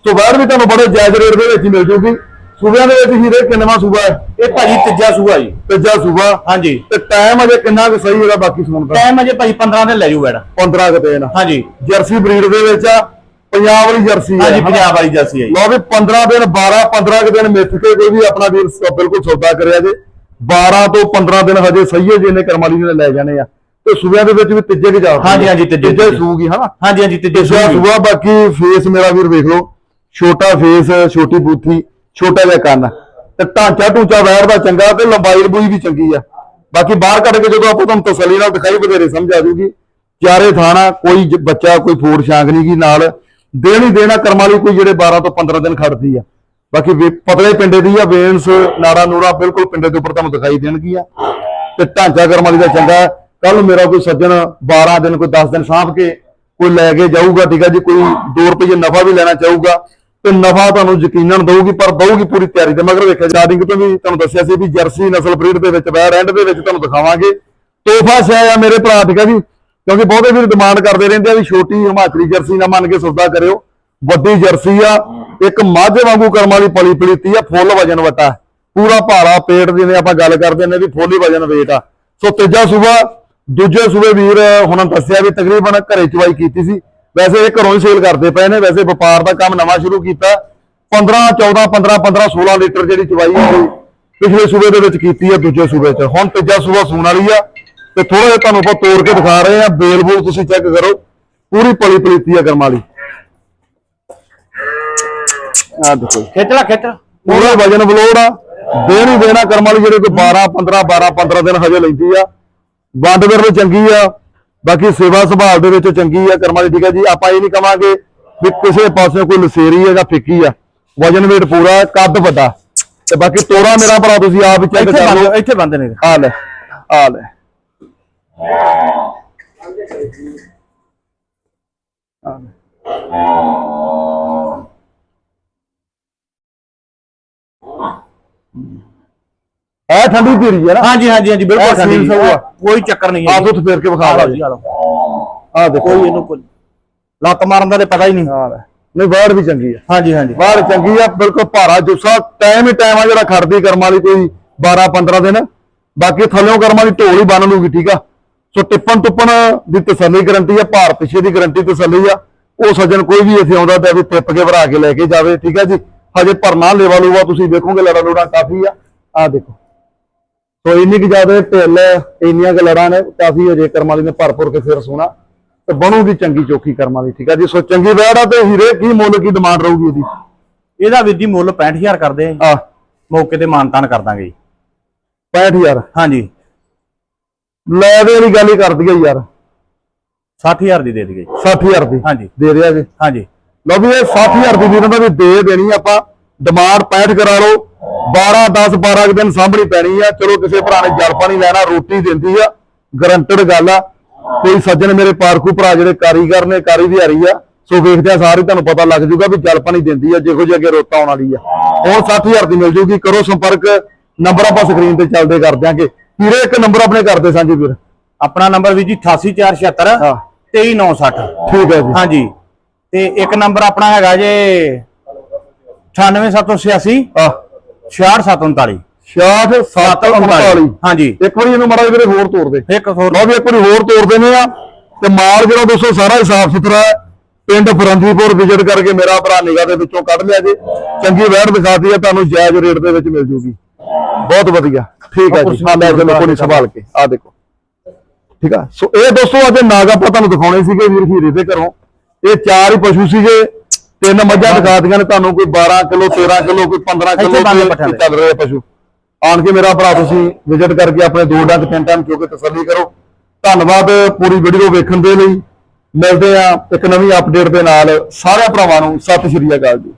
ਸੋ ਵੈਰ ਵੀ ਤੁਹਾਨੂੰ ਬੜੇ ਜਾਇਜ਼ ਰੇਟ ਦੇ ਵਿੱਚ ਮਿਲ ਜੂਗੀ। ਸੂਬਿਆਂ ਦੇ ਵਿੱਚ ਹੀਰੇ ਕਿੰਨਵਾਂ ਸੂਬਾ ਹੈ? ਇਹ ਭਾਜੀ ਤੀਜਾ ਸੂਆ ਜੀ। ਤੀਜਾ ਸੂਬਾ। ਹਾਂਜੀ। ਤੇ ਟਾਈਮ ਅਜੇ ਕਿੰਨਾ ਕੁ ਸਹੀ ਇਹਦਾ ਬਾਕੀ ਸੁਣਦਾ ਟਾਈਮ ਅਜੇ ਭਾਜੀ 15 ਦਿਨ ਲੈ ਜੂ ਬੈੜਾ 15 ਕੁ ਦਿਨ। ਹਾਂਜੀ। ਜਰਸੀ ਬਰੀਡ ਦੇ ਵਿੱਚ ਆ ਪੰਜਾਬ ਵਾਲੀ ਜਰਸੀ ਹਾਂਜੀ ਹੈ ਪੰਜਾਬ ਵਾਲੀ ਜਰਸੀ ਹੈ ਲਓ ਵੀ 15 ਦਿਨ 12 15 ਕੁ ਦਿਨ ਮਿੱਥ ਕੇ ਕੋਈ ਵੀ ਆਪਣਾ ਵੀਰ ਬਿਲਕੁਲ ਸੌਦਾ ਕਰਿਆ ਜੇ। 12 ਤੋਂ 15 ਦਿਨ ਹਜੇ ਸਹੀ ਹੈ ਜਿਹਨੇ ਕਰਮਾਲੀ ਨੇ ਲੈ ਜਾਣੇ ਆ। ਤੇ ਸੂਬਿਆਂ ਦੇ ਵਿੱਚ ਵੀ ਤੀਜੇ ਕਿ ਜਾ ਹਾਂਜੀ, ਹਾਂਜੀ, ਤੀਜੇ- ਤੀਜੇ। ਸੂਗੀ ਹਨਾ? ਹਾਂਜੀ ਹਾਂਜੀ ਤੀਜੇ ਸੂਆ ਬਾਕੀ ਫੇਸ ਮੇਰਾ ਵੀਰ ਵੇਖ ਲਓ। ਛੋਟਾ ਫੇਸ ਛੋਟੀ ਬੂਥੀ। ਛੋਟਾ ਜਿਹਾ ਕੰਨ। ਤੇ ਢਾਂਚਾ ਢੂਚਾ ਵੈਰ ਦਾ ਚੰਗਾ ਤੇ ਲੰਬਾਈ ਲੰਬੂਈ ਵੀ ਚੰਗੀ ਆ। ਬਾਕੀ ਬਾਹਰ ਕੱਢ ਕੇ ਜਦੋਂ ਆਪਾਂ ਤੁਹਾਨੂੰ ਤਸੱਲੀ ਨਾਲ ਦਿਖਾਈ, ਬਥੇਰੇ ਸਮਝ ਆ ਜੂਗੀ। ਚਾਰੇ ਥਾਣਾ, ਕੋਈ ਬੱਚਾ, ਕੋਈ ਫੋੜ ਸ਼ਾਂਕ ਨਹੀਂ ਗੀ ਨਾਲ। ਦੇਣ ਹੀ ਦੇਣਾ ਕਰਮ ਵਾਲੀ ਕੋਈ ਜਿਹੜੇ 12 ਤੋਂ 15 ਦਿਨ ਖੜਦੀ ਆ। ਬਾਕੀ ਪਤਲੇ ਪਿੰਡੇ ਦੀ ਆ, ਵੇਨਸ, ਨਾੜਾ ਨੂੜਾ ਬਿਲਕੁਲ ਪਿੰਡੇ ਦੇ ਉੱਪਰ ਤੁਹਾਨੂੰ ਦਿਖਾਈ ਦੇਣਗੀਆਂ ਤੇ ਢਾਂਚਾ ਕਰਮ ਵਾਲੀ ਦਾ ਚੰਗਾ। ਕੱਲ ਨੂੰ ਮੇਰਾ ਕੋਈ ਸੱਜਣ 12 ਦਿਨ, ਕੋਈ 10 ਦਿਨ ਸਾਂਭ ਕੇ ਕੋਈ ਲੈ ਕੇ ਜਾਊਗਾ, ਠੀਕ ਆ ਜੀ? ਕੋਈ 2 ਰੁਪਏ ਨਫਾ ਵੀ ਲੈਣਾ ਚਾਹੂਗਾ। ਤੇ ਨਫਾ ਤੁਹਾਨੂੰ ਯਕੀਨਨ ਦਊਗੀ, ਪਰ ਦਊਗੀ ਪੂਰੀ ਤਿਆਰੀ ਤੇ। ਮਗਰ ਵੇਖਿਆ ਜਾਡਿੰਗ ਤੋਂ ਵੀ ਤੁਹਾਨੂੰ ਦੱਸਿਆ ਸੀ ਵੀ ਜਰਸੀ ਨਸਲ ਬਰੀਡ ਦੇ ਵਿੱਚ ਬੈਰ ਐਂਡ ਦੇ ਵਿੱਚ ਤੁਹਾਨੂੰ ਦਿਖਾਵਾਂਗੇ। ਤੋਹਫਾ ਸ਼ੈ ਆ ਮੇਰੇ ਭਰਾ ਠੀਕ ਆ ਜੀ, ਕਿਉਂਕਿ ਬਹੁਤੇ ਵੀਰ ਡਿਮਾਂਡ ਕਰਦੇ ਰਹਿੰਦੇ ਆ ਵੀ ਛੋਟੀ ਹਿਮਾਚਲੀ ਜਰਸੀ ਨਾ ਮੰਨ ਕੇ ਸੌਦਾ ਕਰਿਓ। ਵੱਡੀ ਜਰਸੀ ਆ, ਇੱਕ ਮੱਝ ਵਾਂਗੂ ਕਰਮ ਵਾਲੀ ਪਲੀ ਪਲੀਤੀ ਆ, ਫੁੱਲ ਵਜਨ ਵਟਾ। ਪੂਰਾ ਭਾਰਾ ਪੇਟ ਜਿਵੇਂ ਆਪਾਂ ਗੱਲ ਕਰਦੇ ਨੇ ਵੀ ਫੁੱਲ ਹੀ ਵਜਨ ਵੇਟ ਆ। ਸੋ ਤੀਜਾ ਸੂਬਾ, ਦੂਜੇ ਸੂਬੇ ਵੀਰ ਹੁਣ ਦੱਸਿਆ ਵੀ ਤਕਰੀਬਨ ਘਰੇ ਚਵਾਈ ਕੀਤੀ ਸੀ। ਵੈਸੇ ਇਹ ਘਰੋਂ ਹੀ ਸੇਲ ਕਰਦੇ ਪਏ ਨੇ ਵੈਸੇ ਵਪਾਰ ਦਾ ਕੰਮ ਨਵਾਂ ਸ਼ੁਰੂ ਕੀਤਾ। 15 14 15 15 16 ਲੀਟਰ ਜਿਹੜੀ ਚਵਾਈ ਹੋਈ ਪਿਛਲੇ ਸੂਬੇ ਦੇ ਵਿੱਚ ਕੀਤੀ ਹੈ ਦੂਜੇ ਸੂਬੇ 'ਚ। ਹੁਣ ਤੀਜਾ ਸੂਬਾ ਸੂਣ ਵਾਲੀ ਆ ਤੇ ਥੋੜਾ ਜਿਹਾ ਤੁਹਾਨੂੰ ਆਪਾਂ ਤੋੜ ਕੇ ਦਿਖਾ ਰਹੇ ਆ। ਬੇਲ ਬੂਲ ਤੁਸੀਂ ਚੈੱਕ ਕਰੋ। ਪੂਰੀ ਪਲੀ ਪਲੀਤੀ ਆ ਕਰਮ ਵਾਲੀ। ਆ ਦੇਖੋ। ਖੇਚਲਾ ਖੇਚਲਾ। ਪੂਰਾ ਵਜਨ ਬਲੋੜ ਆ। ਦੇਣ ਹੀ ਦੇਣਾ ਕਰਮ ਵਾਲੀ ਜਿਹੜੇ ਕੋਈ 12 15 12 15 ਦਿਨ ਹਜੇ ਲੈਂਦੀ ਆ। ਵੰਡ ਵੇਰ ਚੰਗੀ ਆ। ਬਾਕੀ ਸੇਵਾ ਸੰਭਾਲ ਦੇ ਵਿੱਚ ਚੰਗੀ ਆ ਕਰਮ ਵਾਲੀ ਠੀਕ ਆ ਜੀ। ਆਪਾਂ ਇਹ ਨਹੀਂ ਕਵਾਂਗੇ ਵੀ ਕਿਸੇ ਪਾਸੇ ਕੋਈ ਲਸੇਰੀ ਹੈ ਜਾਂ ਫਿੱਕੀ ਆ। ਵਜਨ ਵੇਟ ਪੂਰਾ ਕੱਦ ਵੱਡਾ। ਤੇ ਬਾਕੀ ਤੋੜਾ ਮੇਰਾ ਭਰਾ ਤੁਸੀਂ ਆਪ ਹੀ ਚੈੱਕ ਇੱਥੇ ਕਰ ਲਓ। ਬੰਦ ਇੱਥੇ ਬੰਦ ਨੇ। ਆ ਲੈ ਆ ਲੈ ਆ ਲੈ। ਐ ਠੰਡੀ ਧੀਰੀ ਹੈ ਨਾ। ਹਾਂਜੀ ਹਾਂਜੀ ਹਾਂਜੀ ਬਿਲਕੁਲ ਇਹ ਠੰਡੀ ਸੀਲ ਸਹੂਆ। ਕੋਈ ਚੱਕਰ ਨਹੀਂ ਹੈ ਆਪ ਫੇਰ ਕੇ ਵਿਖਾ ਆ ਲਓ ਜੀ। ਆ ਲਓ। ਆ ਦੇਖੋ। ਕੋਈ ਇਹਨੂੰ ਕੋਈ ਲੱਤ ਮਾਰਨ ਦਾ ਤੇ ਪਤਾ ਹੀ ਨਹੀਂ। ਆ ਲੈ। ਨਹੀਂ ਵੀ ਚੰਗੀ ਆ ਹਾਂਜੀ ਹਾਂਜੀ। ਬਾੜ ਚੰਗੀ ਆ ਬਿਲਕੁਲ ਭਾਰਾ ਜੁੱਸਾ। ਟਾਈਮ ਹੀ ਟਾਈਮ ਆ ਜਿਹੜਾ ਖੜਦੀ ਕਰਮ ਵਾਲੀ ਕੋਈ 12 15 ਦਿਨ। ਬਾਕੀ ਥੱਲਿਓਂ ਕਰਮ ਵਾਲੀ ਢੋਲ ਹੀ ਬੰਨ ਲੂਗੀ ਠੀਕ ਆ। ਸੋ ਟਿੱਪਣ ਟੁੱਪਣ ਦੀ ਤਸੱਲੀ ਗਰੰਟੀ ਆ ਭਾਰ ਪਿੱਛੇ ਦੀ ਗਰੰਟੀ ਤਸੱਲੀ ਆ। ਉਹ ਸੱਜਣ ਕੋਈ ਵੀ ਇੱਥੇ ਆਉਂਦਾ ਤੇ ਵੀ ਟਿੱਪ ਕੇ ਭਰਾ ਕੇ ਲੈ ਕੇ ਜਾਵੇ ਠੀਕ ਆ ਜੀ। ਹਜੇ ਭਰਨਾ ਲੇਵਾ ਲੂਵਾ ਤੁਸੀਂ ਵੇਖੋਗੇ ਲੜਾ ਲੂੜਾ ਕਾਫੀ ਆ। ਆ ਦੇਖੋ। ਸੋ ਇੰਨੀ ਕਿ ਜ਼ਿਆਦਾ ਢਿੱਲ ਇੰਨੀਆਂ ਕੁ ਲੜਾਂ ਨੇ ਕਾਫੀ ਹਜੇ ਕਰਮਾਂ ਵਾਲੀ ਨੇ ਭਰ ਭਰ ਕੇ ਫਿਰ ਸੋਣਾ ਤੇ ਬਣੂਗੀ ਚੰਗੀ ਚੋਖੀ ਕਰਮਾਂ ਦੀ ਠੀਕ ਆ ਜੀ? ਸੋ ਚੰਗੀ ਵੈੜ ਆ ਤੇ ਹੀਰੇ ਕੀ ਮੁੱਲ ਕੀ ਡਿਮਾਂਡ ਰਹੂਗੀ ਇਹਦੀ? ਇਹਦਾ ਵੀਰ ਜੀ ਮੁੱਲ 65000 ਕਰਦੇ ਆ ਮੌਕੇ ਤੇ ਮਾਨਤਾਨ ਕਰ ਦਾਂਗੇ ਜੀ। 65000 ਹਾਂਜੀ। ਲੈ ਦੇ ਵਾਲੀ ਗੱਲ ਹੀ ਕਰ ਦਈਏ ਯਾਰ। 60000 ਦੀ ਦੇ ਦਈਏ ਜੀ। 60000 ਦੀ? ਹਾਂਜੀ। ਦੇ ਰਿਹਾ ਜੀ। ਹਾਂਜੀ। ਲਓ ਵੀ ਇਹ 60000 ਦੀ ਵੀਰਾਂ ਦਾ ਵੀ ਦੇ ਦੇਣੀ ਆਪਾਂ। ਡਿਮਾਂਡ 65 ਕਰਾ ਲਓ। 12 10 12 ਕੁ ਦਿਨ ਸਾਂਭਣੀ ਪੈਣੀ ਆ। ਚਲੋ ਕਿਸੇ ਭਰਾ ਨੇ ਜਲ ਪਾਣੀ ਲੈਣਾ ਰੋਟੀ ਦਿੰਦੀ ਆ। ਗਰੰਟਡ ਗੱਲ ਆ। ਕੋਈ ਸੱਜਣ ਮੇਰੇ ਪਾਰਖੂ ਭਰਾ ਜਿਹੜੇ ਕਾਰੀਗਰ ਨੇ ਕਾਰੀ ਦਿਹਾੜੀ ਆ ਸੋ ਵੇਖਦੇ ਆ ਸਾਰੇ ਤੁਹਾਨੂੰ ਪਤਾ ਲੱਗ ਜੂਗਾ ਵੀ ਜਲ ਪਾਣੀ ਦਿੰਦੀ ਆ ਜਿਹੋ ਜਿਹੇ ਅੱਗੇ ਰੋਟਾ ਆਉਣ ਵਾਲੀ ਆ। ਹੁਣ 60000 ਦੀ ਮਿਲ ਜੂਗੀ। ਕਰੋ ਸੰਪਰਕ। ਨੰਬਰ ਆਪਾਂ ਸਕਰੀਨ ਤੇ ਚੱਲਦੇ ਕਰ ਦਿਆਂਗੇ। ਵੀਰੇ ਇੱਕ ਨੰਬਰ ਆਪਣੇ ਕਰਦੇ ਸਾਂਝੇ ਵੀਰ। ਆਪਣਾ ਨੰਬਰ ਵੀਰ ਜੀ 88476 ਹਾਂ। 23960 ਠੀਕ ਹੈ ਜੀ। ਹਾਂਜੀ। ਤੇ ਇੱਕ ਨੰਬਰ ਆਪਣਾ ਹੈਗਾ ਜੇ 98786 ਆ। 66739 67 ਹਾਂਜੀ। ਇੱਕ ਵਾਰੀ ਇਹਨੂੰ ਮਾੜਾ ਜਿਹਾ ਵੀਰੇ ਹੋਰ ਤੋੜ ਦੇ। ਇੱਕ ਹੋਰ। ਲਓ ਵੀ ਇੱਕ ਵਾਰੀ ਹੋਰ ਤੋੜ ਦਿੰਦੇ ਆ। ਤੇ ਮਾਲ ਜਿਹੜਾ ਦੋਸਤੋ ਸਾਰਾ ਹੀ ਸਾਫ਼ ਸੁਥਰਾ ਹੈ। ਪਿੰਡ ਫਰੰਦੀਪੁਰ ਵਿਜ਼ਿਟ ਕਰਕੇ ਮੇਰਾ ਭਰਾ ਨਿਗਾਹ ਦੇ ਵਿੱਚੋਂ ਕੱਢ ਲਿਆ ਜੇ। ਚੰਗੀ ਵੈੜ ਦਿਖਾਤੀ ਹੈ ਤੁਹਾਨੂੰ ਜਾਇਜ਼ ਰੇਟ ਦੇ ਵਿੱਚ ਮਿਲ ਜੂਗੀ। ਬਹੁਤ ਵਧੀਆ। ਠੀਕ ਹੈ ਜੀ। ਹਾਂ ਲੈ ਚਲੋ ਕੋਈ ਸੰਭਾਲ ਕੇ। ਆ ਦੇਖੋ। ਠੀਕ ਆ? ਸੋ ਇਹ ਦੋਸਤੋ ਅੱਜ ਨਾਗ ਆਪਾਂ ਤੁਹਾਨੂੰ ਦਿਖਾਉਣੇ ਸੀਗੇ ਵੀਰ ਹੀਰੇ ਦੇ ਘਰੋਂ। ਇਹ ਚਾਰ ਹੀ ਪਸ਼ੂ ਸੀਗੇ। ਤਿੰਨ ਮੱਝਾਂ ਦਿਖਾਤੀਆਂ ਨੇ ਤੁਹਾਨੂੰ ਕੋਈ 12 ਕਿਲੋ 13 ਕਿਲੋ ਕੋਈ 15 ਇੱਥੇ ਕਿਲੋ। ਚੱਲ ਰਹੇ ਪਸ਼ੂ। ਆਣ ਕੇ ਮੇਰਾ ਭਰਾ ਤੁਸੀਂ ਵਿਜ਼ਿਟ ਕਰਕੇ ਆਪਣੇ ਦੋ ਡੰਗ ਤਿੰਨ ਟਾਈਮ ਚੋ ਕੇ ਤਸੱਲੀ ਕਰੋ। ਧੰਨਵਾਦ ਪੂਰੀ ਵੀਡੀਓ ਵੇਖਣ ਦੇ ਲਈ। ਮਿਲਦੇ ਆ ਇੱਕ ਨਵੀਂ ਅਪਡੇਟ ਦੇ ਨਾਲ। ਸਾਰੇ ਭਰਾਵਾਂ ਨੂੰ ਸਤਿ ਸ਼੍ਰੀ ਅਕਾਲ ਜੀ।